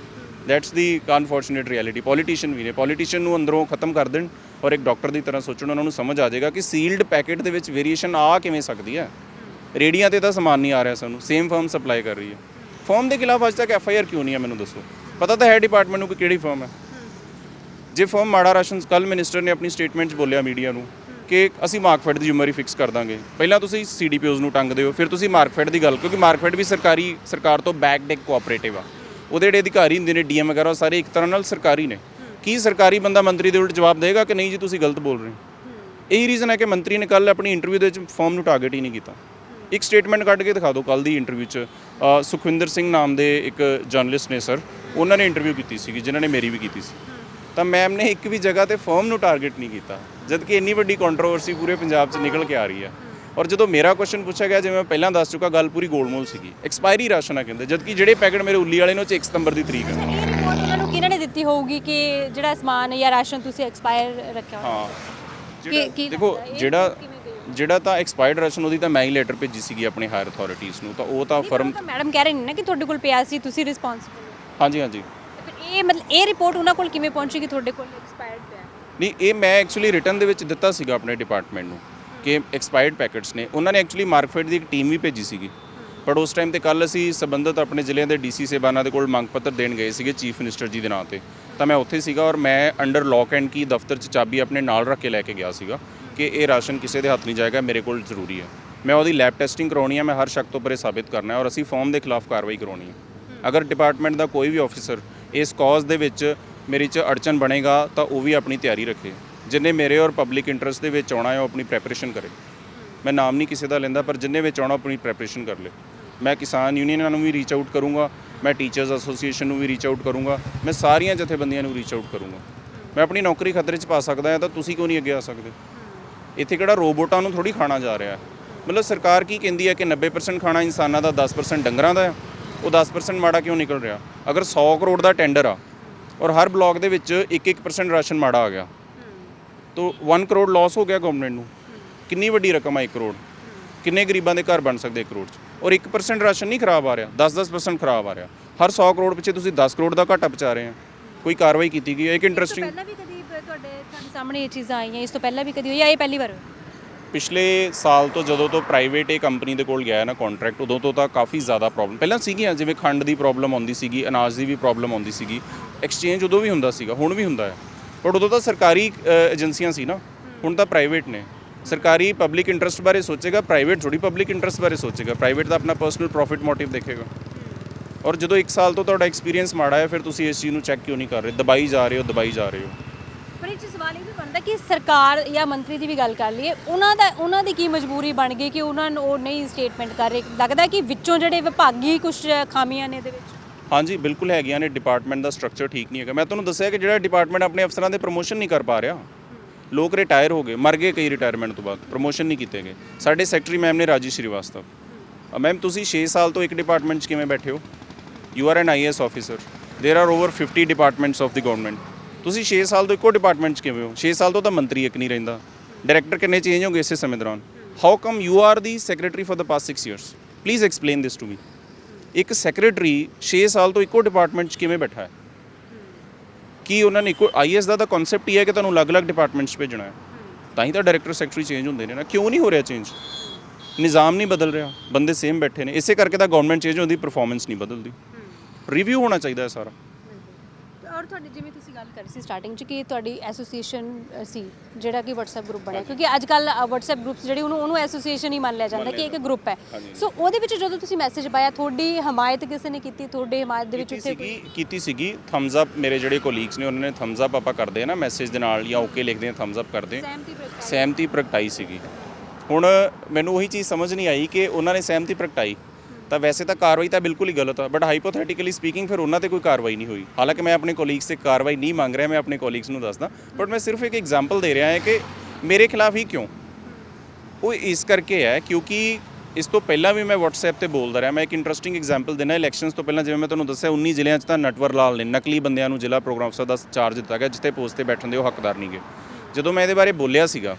That's the unfortunate reality politician ਵੀ ਨੇ। ਪੋਲੀਟੀਸ਼ੀਅਨ ਨੂੰ ਅੰਦਰੋਂ ਖਤਮ ਕਰ ਦੇਣ ਔਰ ਇੱਕ ਡਾਕਟਰ ਦੀ ਤਰ੍ਹਾਂ ਸੋਚਣ ਉਹਨਾਂ ਨੂੰ ਸਮਝ ਆ ਜਾਏਗਾ ਕਿ ਸੀਲਡ ਪੈਕੇਟ ਦੇ ਵਿੱਚ ਵੇਰੀਏਸ਼ਨ ਆ ਕਿਵੇਂ ਸਕਦੀ ਹੈ। ਰੇੜੀਆਂ ਤੇ ਤਾਂ ਸਮਾਨ ਨਹੀਂ ਆ ਰਿਹਾ ਸਾਨੂੰ। ਸੇਮ ਫਰਮ ਸਪਲਾਈ ਕਰ ਰਹੀ ਹੈ। ਫਰਮ ਦੇ ਖਿਲਾਫ ਅੱਜ ਤੱਕ ਐਫ ਆਈ ਆਰ ਕਿਉਂ ਨਹੀਂ ਹੈ ਮੈਨੂੰ ਦੱਸੋ? ਪਤਾ ਤਾਂ ਹੈ ਡਿਪਾਰਟਮੈਂਟ ਨੂੰ ਕਿ ਕਿਹੜੀ ਫਰਮ ਹੈ। ਜੇ ਫਰਮ ਮਾੜਾ ਰਾਸ਼ਨ ਕੱਲ ਮਿਨਿਸਟਰ ਨੇ ਆਪਣੀ ਸਟੇਟਮੈਂਟ 'ਚ ਬੋਲਿਆ ਮੀਡੀਆ ਨੂੰ ਕਿ ਅਸੀਂ ਮਾਰਕਫੈਡ ਦੀ ਜ਼ਿੰਮੇਵਾਰੀ ਫਿਕਸ ਕਰ ਦਾਂਗੇ। ਪਹਿਲਾਂ ਤੁਸੀਂ ਸੀਡੀਪੀਓਜ਼ ਨੂੰ ਟੰਗਦੇ ਹੋ, ਫਿਰ ਤੁਸੀਂ ਮਾਰਕਫੈਡ ਦੀ ਗੱਲ, ਕਿਉਂਕਿ ਮਾਰਕਫੈਡ ਵੀ ਸਰਕਾਰੀ, ਸਰਕਾਰ ਤੋਂ ਬੈਕ ਇੱਕ ਕੋਆਪਰੇਟਿਵ ਆ। ਉਹਦੇ ਜਿਹੜੇ ਅਧਿਕਾਰੀ ਹੁੰਦੇ ਨੇ ਡੀਐਮ ਵਗੈਰਾ, ਉਹ ਸਾਰੇ ਇੱਕ ਤਰ੍ਹਾਂ ਨਾਲ ਸਰਕਾਰੀ ਨੇ। ਕੀ ਸਰਕਾਰੀ ਬੰਦਾ ਮੰਤਰੀ ਦੇ ਉਲਟ ਜਵਾਬ ਦੇਗਾ ਕਿ ਨਹੀਂ ਜੀ, ਤੁਸੀਂ ਗਲਤ ਬੋਲ ਰਹੇ ਹੋ? ਇਹੀ ਰੀਜ਼ਨ ਹੈ ਕਿ ਮੰਤਰੀ ਨੇ ਕੱਲ ਆਪਣੀ ਇੰਟਰਵਿਊ ਦੇ ਵਿੱਚ ਫਾਰਮ ਨੂੰ ਟਾਰਗੇਟ ਹੀ ਨਹੀਂ ਕੀਤਾ। ਇੱਕ ਸਟੇਟਮੈਂਟ ਕੱਢ ਕੇ ਦਿਖਾ ਦਿਓ ਕੱਲ ਦੀ ਇੰਟਰਵਿਊ 'ਚ। ਸੁਖਵਿੰਦਰ ਸਿੰਘ ਨਾਮ ਦੇ ਇੱਕ ਜਰਨਲਿਸਟ ਨੇ ਸਰ ਉਹਨਾਂ ਨੇ ਇੰਟਰਵਿਊ ਕੀਤੀ ਸੀਗੀ ਜਿਨ੍ਹਾਂ ਨੇ ਮੇਰੀ ਵੀ ਕੀਤੀ ਸੀ। ਤਾਂ ਮੈਮ ਨੇ ਇੱਕ ਵੀ ਜਗ੍ਹਾ ਤੇ ਫਰਮ ਨੂੰ ਟਾਰਗੇਟ ਨਹੀਂ ਕੀਤਾ ਜਦ ਕਿ ਇੰਨੀ ਵੱਡੀ ਕੰਟਰੋਵਰਸੀ ਪੂਰੇ ਪੰਜਾਬ 'ਚ ਨਿਕਲ ਕੇ ਆ ਰਹੀ ਹੈ। ਔਰ ਜਦੋਂ ਮੇਰਾ ਕੁਐਸਚਨ ਪੁੱਛਿਆ ਗਿਆ ਜਿਵੇਂ ਮੈਂ ਪਹਿਲਾਂ ਦੱਸ ਚੁੱਕਾ ਗੱਲ ਪੂਰੀ ਗੋਲਮੋਲ ਸੀਗੀ। ਐਕਸਪਾਇਰੀ ਰਾਸ਼ਨ ਆ ਕਹਿੰਦੇ ਜਦ ਕਿ ਜਿਹੜੇ ਪੈਕੇਟ ਮੇਰੇ ਉੱਲੀ ਵਾਲੇ ਨੇ ਉਹ 'ਚ 1 ਸਤੰਬਰ ਦੀ ਤਰੀਕ ਹੈ ਇਹ ਰਿਪੋਰਟ ਉਹਨਾਂ ਨੂੰ ਕਿਹਨਾਂ ਨੇ ਦਿੱਤੀ ਹੋਊਗੀ ਕਿ ਜਿਹੜਾ ਸਮਾਨ ਜਾਂ ਰਾਸ਼ਨ ਤੁਸੀਂ ਐਕਸਪਾਇਰ ਰੱਖਿਆ ਹੋਇਆ? ਹਾਂ। ਦੇਖੋ ਜਿਹੜਾ? ਜਿਹੜਾ ਤਾਂ ਐਕਸਪਾਇਰਡ ਰਾਸ਼ਨ ਉਹਦੀ ਤਾਂ ਮੈਂ ਹੀ ਲੈਟਰ ਭੇਜੀ ਸੀਗੀ ਆਪਣੇ ਹਾਇਰ ਅਥਾਰਟੀਜ਼ ਨੂੰ ਤਾਂ ਉਹ ਤਾਂ ਫਰਮ ਮੈਡਮ ਕਹਿ ਰਹੇ ਨੇ ਨਾ ਕਿ ਤੁਹਾਡੇ ਕੋਲ ਪਿਆ ਸੀ ਤੁਸੀਂ ਰਿਸਪੌਂਸਿਬਲ ਹਾਂਜੀ ਹਾਂਜੀ। ਇਹ ਮਤਲਬ ਇਹ ਰਿਪੋਰਟ ਉਹਨਾਂ ਕੋਲ ਕਿਵੇਂ ਪਹੁੰਚੀ ਕਿ ਤੁਹਾਡੇ ਕੋਲ ਐਕਸਪਾਇਰਡ ਪਿਆ? ਨਹੀਂ ਇਹ ਮੈਂ ਐਕਚੁਅਲੀ ਰਿਟਰਨ ਦੇ ਵਿੱਚ ਦਿੱਤਾ ਸੀਗਾ ਆਪਣੇ ਡਿਪਾਰਟਮੈਂਟ ਨੂੰ ਕਿ ਐਕਸਪਾਇਰਡ ਪੈਕੇਟਸ ਨੇ। ਉਹਨਾਂ ਨੇ ਐਕਚੁਅਲੀ ਮਾਰਕਫੈਟ ਦੀ ਇੱਕ ਟੀਮ ਵੀ ਭੇਜੀ ਸੀਗੀ। ਪਰ ਉਸ ਟਾਈਮ ਤੇ ਕੱਲ ਅਸੀਂ ਸੰਬੰਧਿਤ ਆਪਣੇ ਜ਼ਿਲ੍ਹੇ ਦੇ ਡੀਸੀ ਸੇਬਾਨਾ ਦੇ ਕੋਲ ਮੰਗ ਪੱਤਰ ਦੇਣ ਗਏ ਸੀਗੇ ਚੀਫ ਮਿਨਿਸਟਰ ਜੀ ਦੇ ਨਾਂ ਤੇ। ਤਾਂ ਮੈਂ ਉੱਥੇ ਸੀਗਾ ਔਰ ਮੈਂ ਅੰਡਰ ਲੌਕ ਐਂਡ ਕੀ ਦਫ਼ਤਰ 'ਚ ਚਾਬੀ ਆਪਣੇ ਨਾਲ ਰੱਖ ਕੇ ਲੈ ਕੇ ਗਿਆ ਸੀਗਾ। ਕਿ ਇਹ ਰਾਸ਼ਨ ਕਿਸੇ ਦੇ ਹੱਥ ਨਹੀਂ ਜਾਏਗਾ, ਮੇਰੇ ਕੋਲ ਜ਼ਰੂਰੀ ਹੈ। ਮੈਂ ਉਹਦੀ ਲੈਬ ਟੈਸਟਿੰਗ ਕਰਾਉਣੀ ਹੈ, ਮੈਂ ਹਰ ਸ਼ੱਕ ਤੋਂ ਪਰੇ ਸਾਬਿਤ ਕਰਨਾ ਹੈ ਔਰ ਅਸੀਂ ਫਾਰਮ ਦੇ ਖਿਲਾਫ ਕਾਰਵਾਈ ਕਰਾਉਣੀ ਹੈ। ਅਗਰ ਡਿਪਾਰਟਮੈਂਟ ਦਾ ਕੋਈ ਵੀ ਆਫੀਸਰ ਇਸ ਕਾਜ਼ ਦੇ ਵਿੱਚ ਮੇਰੇ 'ਚ ਅੜਚਨ ਬਣੇਗਾ, ਤਾਂ ਉਹ ਵੀ ਆਪਣੀ ਤਿਆਰੀ ਰੱਖੇ। ਜਿੰਨੇ ਮੇਰੇ ਔਰ ਪਬਲਿਕ ਇੰਟਰਸਟ ਦੇ ਵਿੱਚ ਆਉਣਾ ਹੈ, ਉਹ ਆਪਣੀ ਪ੍ਰੈਪਰੇਸ਼ਨ ਕਰੇ। ਮੈਂ ਨਾਮ ਨਹੀਂ ਕਿਸੇ ਦਾ ਲੈਂਦਾ, ਪਰ ਜਿੰਨੇ ਵਿੱਚ ਆਉਣਾ ਆਪਣੀ ਪ੍ਰੈਪਰੇਸ਼ਨ ਕਰ ਲੇ। ਮੈਂ ਕਿਸਾਨ ਯੂਨੀਅਨਾਂ ਨੂੰ ਵੀ ਰੀਚ ਆਊਟ ਕਰੂੰਗਾ, ਮੈਂ ਟੀਚਰਸ ਐਸੋਸੀਏਸ਼ਨ ਨੂੰ ਵੀ ਰੀਚ ਆਊਟ ਕਰੂੰਗਾ, ਮੈਂ ਸਾਰੀਆਂ ਜਥੇਬੰਦੀਆਂ ਨੂੰ ਰੀਚ ਆਊਟ ਕਰੂੰਗਾ। ਮੈਂ ਆਪਣੀ ਨੌਕਰੀ ਖਤਰੇ 'ਚ ਪਾ ਸਕਦਾ ਹਾਂ, ਤਾਂ ਤੁਸੀਂ ਕਿਉਂ ਨਹੀਂ ਅੱਗੇ ਆ ਸਕਦੇ? ਇੱਥੇ ਕਿਹੜਾ ਰੋਬੋਟਾਂ ਨੂੰ ਥੋੜੀ ਖਾਣਾ ਜਾ ਰਿਹਾ ਹੈ। ਮਤਲਬ ਸਰਕਾਰ ਕੀ ਕਹਿੰਦੀ ਹੈ ਕਿ 90% ਖਾਣਾ ਇਨਸਾਨਾਂ ਦਾ 10% ਡੰਗਰਾਂ ਦਾ ਹੈ। ਉਹ 10% ਮਾੜਾ ਕਿਉਂ ਨਿਕਲ ਰਿਹਾ? ਅਗਰ 100 ਕਰੋੜ ਦਾ ਟੈਂਡਰ ਆ ਔਰ ਹਰ ਬਲਾਕ ਦੇ ਵਿੱਚ 1-1% ਰਾਸ਼ਨ ਮਾੜਾ ਆ ਗਿਆ ਤੋ 1 ਕਰੋੜ ਲਾਸ ਹੋ ਗਿਆ ਗਵਰਨਮੈਂਟ ਨੂੰ। ਕਿੰਨੀ ਵੱਡੀ ਰਕਮ ਆ 1 ਕਰੋੜ? ਕਿੰਨੇ ਗਰੀਬਾਂ ਦੇ ਘਰ ਬਣ ਸਕਦੇ 1 ਕਰੋੜ ਚ? ਔਰ 1% ਰਾਸ਼ਨ ਨਹੀਂ ਖਰਾਬ ਆ ਰਿਹਾ 10-10% ਖਰਾਬ ਆ ਰਿਹਾ। ਹਰ 100 ਕਰੋੜ ਪਿੱਛੇ ਤੁਸੀਂ 10 ਕਰੋੜ ਦਾ ਘਾਟਾ ਬਚਾ ਰਹੇ ਆ। ਕੋਈ ਕਾਰਵਾਈ ਕੀਤੀ ਗਈ ਹੈ? ਇੱਕ ਇੰਟਰਸਟਿੰਗ ਪਹਿਲਾਂ ਵੀ ਕਦੀ ਤੁਹਾਡੇ ਤੁਹਾਡੇ ਸਾਹਮਣੇ ਇਹ ਚੀਜ਼ਾਂ ਆਈਆਂ ਇਸ ਤੋਂ ਪਹਿਲਾਂ ਵੀ ਕਦੀ ਹੋਈ ਜਾਂ ਇਹ ਪਹਿਲੀ ਵਾਰ ਹੋਈ? ਪਿਛਲੇ ਸਾਲ ਤੋਂ ਜਦੋਂ ਤੋਂ ਪ੍ਰਾਈਵੇਟ ਇਹ ਕੰਪਨੀ ਦੇ ਕੋਲ ਗਿਆ ਨਾ ਕੰਟਰੈਕਟ ਉਦੋਂ ਤੋਂ ਤਾਂ ਕਾਫੀ ਜ਼ਿਆਦਾ ਪ੍ਰੋਬਲਮ ਪਹਿਲਾਂ ਸੀਗੀਆਂ ਜਿਵੇਂ ਖੰਡ ਦੀ ਪ੍ਰੋਬਲਮ ਆਉਂਦੀ ਸੀਗੀ ਅਨਾਜ ਦੀ ਵੀ ਪ੍ਰੋਬਲਮ ਆਉਂਦੀ ਸੀਗੀ ਐਕਸਚੇਂਜ ਉਦੋਂ ਵੀ ਹੁੰਦਾ ਸੀਗਾ ਹੁਣ ਵੀ ਹੁੰਦਾ ਹੈ। ਪਰ ਉਦੋਂ ਤਾਂ ਸਰਕਾਰੀ ਅ, ਏਜੰਸੀਆਂ ਸੀ ਨਾ ਹੁਣ ਤਾਂ ਪ੍ਰਾਈਵੇਟ ਨੇ। ਸਰਕਾਰੀ ਪਬਲਿਕ ਇੰਟਰਸਟ ਬਾਰੇ ਸੋਚੇਗਾ ਪ੍ਰਾਈਵੇਟ ਥੋੜੀ ਪਬਲਿਕ ਇੰਟਰਸਟ ਬਾਰੇ ਸੋਚੇਗਾ। ਪ੍ਰਾਈਵੇਟ ਤਾਂ ਆਪਣਾ ਪਰਸਨਲ ਪ੍ਰੋਫਿਟ ਮੋਟਿਵ ਦੇਖੇਗਾ। ਔਰ ਜਦੋਂ 1 ਸਾਲ ਤੋਂ ਤੁਹਾਡਾ ਐਕਸਪੀਰੀਅੰਸ ਮਾੜਾ ਹੈ ਫਿਰ ਤੁਸੀਂ ਇਸ ਚੀਜ਼ ਨੂੰ ਚੈੱਕ ਕਿਉਂ ਨਹੀਂ ਕਰ ਰਹੇ? ਦਬਾਈ ਜਾ ਰਹੇ ਹੋ ਦਬਾਈ ਜਾ ਰਹੇ ਹੋ। ਸਵਾਲ ਇਹ ਵੀ ਬਣਦਾ ਕਿ ਸਰਕਾਰ ਜਾਂ ਮੰਤਰੀ ਦੀ ਵੀ ਗੱਲ ਕਰ ਲਈਏ ਉਹਨਾਂ ਦਾ ਉਹਨਾਂ ਦੀ ਕੀ ਮਜਬੂਰੀ ਬਣ ਗਈ ਕਿ ਉਹਨਾਂ ਨੂੰ ਉਹ ਨਹੀਂ ਸਟੇਟਮੈਂਟ ਕਰ ਰਹੇ ਲੱਗਦਾ ਕਿ ਵਿੱਚੋਂ ਜਿਹੜੇ ਵਿਭਾਗੀ ਕੁਝ ਖਾਮੀਆਂ ਨੇ ਇਹਦੇ ਵਿੱਚ ਹਾਂਜੀ ਬਿਲਕੁਲ ਹੈਗੀਆਂ ਨੇ ਡਿਪਾਰਟਮੈਂਟ ਦਾ ਸਟਰਕਚਰ ਠੀਕ ਨਹੀਂ ਹੈਗਾ ਮੈਂ ਤੁਹਾਨੂੰ ਦੱਸਿਆ ਕਿ ਜਿਹੜਾ ਡਿਪਾਰਟਮੈਂਟ ਆਪਣੇ ਅਫਸਰਾਂ ਦੇ ਪ੍ਰੋਮੋਸ਼ਨ ਨਹੀਂ ਕਰ ਪਾ ਰਿਹਾ ਲੋਕ ਰਿਟਾਇਰ ਹੋ ਗਏ ਮਰ ਗਏ ਕਈ ਰਿਟਾਇਰਮੈਂਟ ਤੋਂ ਬਾਅਦ ਪ੍ਰੋਮੋਸ਼ਨ ਨਹੀਂ ਕੀਤੇ ਗਏ ਸਾਡੇ ਸੈਕਟਰੀ ਮੈਮ ਨੇ ਰਾਜੀ ਸ਼੍ਰੀਵਾਸਤਵ ਮੈਮ ਤੁਸੀਂ 6 ਸਾਲ ਤੋਂ ਇੱਕ ਡਿਪਾਰਟਮੈਂਟ 'ਚ ਕਿਵੇਂ ਬੈਠੇ ਹੋ you are an IAS officer there are over 50 departments of the government ਤੁਸੀਂ 6 ਸਾਲ ਤੋਂ ਇੱਕੋ ਡਿਪਾਰਟਮੈਂਟ 'ਚ ਕਿਵੇਂ ਹੋ? 6 ਸਾਲ ਤੋਂ ਤਾਂ ਮੰਤਰੀ ਇੱਕ ਨਹੀਂ ਰਹਿੰਦਾ। ਡਾਇਰੈਕਟਰ ਕਿੰਨੇ ਚੇਂਜ ਹੋ ਗਏ ਇਸੇ ਸਮੇਂ ਦੌਰਾਨ? How come you are the secretary for the past 6 years please explain this to me ਇੱਕ ਸੈਕਟਰੀ 6 ਸਾਲ ਤੋਂ ਇੱਕੋ ਡਿਪਾਰਟਮੈਂਟ 'ਚ ਕਿਵੇਂ ਬੈਠਾ ਹੈ? ਕੀ ਉਹਨਾਂ ਨੇ ਇੱਕੋ ਆਈਐਸ ਦਾ ਤਾਂ ਕਨਸੈਪਟ ਹੀ ਹੈ ਕਿ ਤੁਹਾਨੂੰ ਅਲੱਗ-ਅਲੱਗ ਡਿਪਾਰਟਮੈਂਟਸ 'ਚ ਭੇਜਣਾ ਹੈ। ਤਾਂ ਹੀ ਤਾਂ ਡਾਇਰੈਕਟਰ ਸੈਕਟਰੀ ਚੇਂਜ ਹੁੰਦੇ ਨੇ ਨਾ। ਕਿਉਂ ਨਹੀਂ ਹੋ ਰਿਹਾ ਚੇਂਜ ਨਿਜ਼ਾਮ ਨਹੀਂ ਬਦਲ ਰਿਹਾ। ਬੰਦੇ ਸੇਮ ਬੈਠੇ ਨੇ। ਇਸੇ ਕਰਕੇ ਤਾਂ ਗਵਰਨਮੈਂਟ ਚੇਂਜ ਹੁੰਦੀ ਪਰਫਾਰਮੈਂਸ ਨਹੀਂ ਬਦਲਦੀ। ਰਿਵਿਊ ਹੋਣਾ ਚਾਹੀਦਾ ਹੈ ਸਾਰਾ। ਤੁਹਾਡੀ ਜਿਵੇਂ ਤੁਸੀਂ ਗੱਲ ਕਰ ਸੀ ਸਟਾਰਟਿੰਗ 'ਚ ਕਿ ਤੁਹਾਡੀ ਐਸੋਸੀਏਸ਼ਨ ਸੀ ਜਿਹੜਾ ਕਿ WhatsApp ਗਰੁੱਪ ਬਣਿਆ ਕਿਉਂਕਿ ਅੱਜ ਕੱਲ WhatsApp ਗਰੁੱਪਸ ਜਿਹੜੇ ਉਹਨੂੰ ਉਹਨੂੰ ਐਸੋਸੀਏਸ਼ਨ ਹੀ ਮੰਨ ਲਿਆ ਜਾਂਦਾ ਕਿ ਇੱਕ ਗਰੁੱਪ ਹੈ। ਸੋ ਉਹਦੇ ਵਿੱਚ ਜਦੋਂ ਤੁਸੀਂ ਮੈਸੇਜ ਪਾਇਆ ਤੁਹਾਡੀ ਹਮਾਇਤ ਕਿਸੇ ਨੇ ਕੀਤੀ? ਤੁਹਾਡੇ ਹਮਾਇਤ ਦੇ ਵਿੱਚ ਉੱਥੇ ਸੀਗੀ ਕੀਤੀ ਸੀਗੀ। ਥੰਬਸ ਅਪ ਮੇਰੇ ਜਿਹੜੇ ਕੋਲੀਗਸ ਨੇ ਉਹਨਾਂ ਨੇ ਥੰਬਸ ਅਪ ਆਪਾਂ ਕਰਦੇ ਆ ਨਾ ਮੈਸੇਜ ਦੇ ਨਾਲ ਜਾਂ ਓਕੇ ਲਿਖਦੇ ਆ ਥੰਬਸ ਅਪ ਕਰਦੇ ਸਹਿਮਤੀ ਪ੍ਰਗਟਾਈ ਸੀਗੀ। ਹੁਣ ਮੈਨੂੰ ਉਹੀ ਚੀਜ਼ ਸਮਝ ਨਹੀਂ ਆਈ ਕਿ ਉਹਨਾਂ ਨੇ ਸਹਿਮਤੀ ਪ੍ਰਗਟਾਈ। ਤਾਂ ਵੈਸੇ ਤਾਂ ਕਾਰਵਾਈ ਤਾਂ ਬਿਲਕੁਲ ਹੀ ਗਲਤ ਆ ਬਟ ਹਾਈਪੋਥੈਟਿਕਲੀ ਸਪੀਕਿੰਗ ਫਿਰ ਉਹਨਾਂ ਤੇ ਕੋਈ ਕਾਰਵਾਈ ਨਹੀਂ ਹੋਈ। ਹਾਲਾਂਕਿ ਮੈਂ ਆਪਣੇ ਕੋਲੀਗਸ ਤੇ ਕਾਰਵਾਈ ਨਹੀਂ ਮੰਗ ਰਿਹਾ, ਮੈਂ ਆਪਣੇ ਕੋਲੀਗਸ ਨੂੰ ਦੱਸਦਾ ਬਟ ਮੈਂ ਸਿਰਫ ਇੱਕ ਐਗਜ਼ਾਮਪਲ ਦੇ ਰਿਹਾ ਹਾਂ ਕਿ ਮੇਰੇ ਖਿਲਾਫ ਹੀ ਕਿਉਂ? ਉਹ ਇਸ ਕਰਕੇ ਹੈ ਕਿਉਂਕਿ ਇਸ ਤੋਂ ਪਹਿਲਾਂ ਵੀ ਮੈਂ WhatsApp ਤੇ ਬੋਲਦਾ ਰਿਹਾ, ਮੈਂ ਇੱਕ ਇੰਟਰਸਟਿੰਗ ਐਗਜ਼ਾਮਪਲ ਦੇਣਾ ਇਲੈਕਸ਼ਨਸ ਤੋਂ ਪਹਿਲਾਂ, ਜਿਵੇਂ ਮੈਂ ਤੁਹਾਨੂੰ ਦੱਸਿਆ 19 ਜ਼ਿਲ੍ਹਿਆਂ 'ਚ ਤਾਂ ਨਟਵਰ ਲਾਲ ਨੇ ਨਕਲੀ ਬੰਦਿਆਂ ਨੂੰ ਜ਼ਿਲ੍ਹਾ ਪ੍ਰੋਗਰਾਮ ਅਫਸਰ ਦਾ ਚਾਰਜ ਦਿੱਤਾ ਗਿਆ, ਜਿੱਥੇ ਪੋਸਟ ਤੇ ਬੈਠਣ ਦੇ ਉਹ ਹੱਕਦਾਰ ਨਹੀਂਗੇ ਜਦੋਂ ਮੈਂ ਇਹਦੇ ਬਾਰੇ ਬੋਲਿਆ ਸੀਗਾ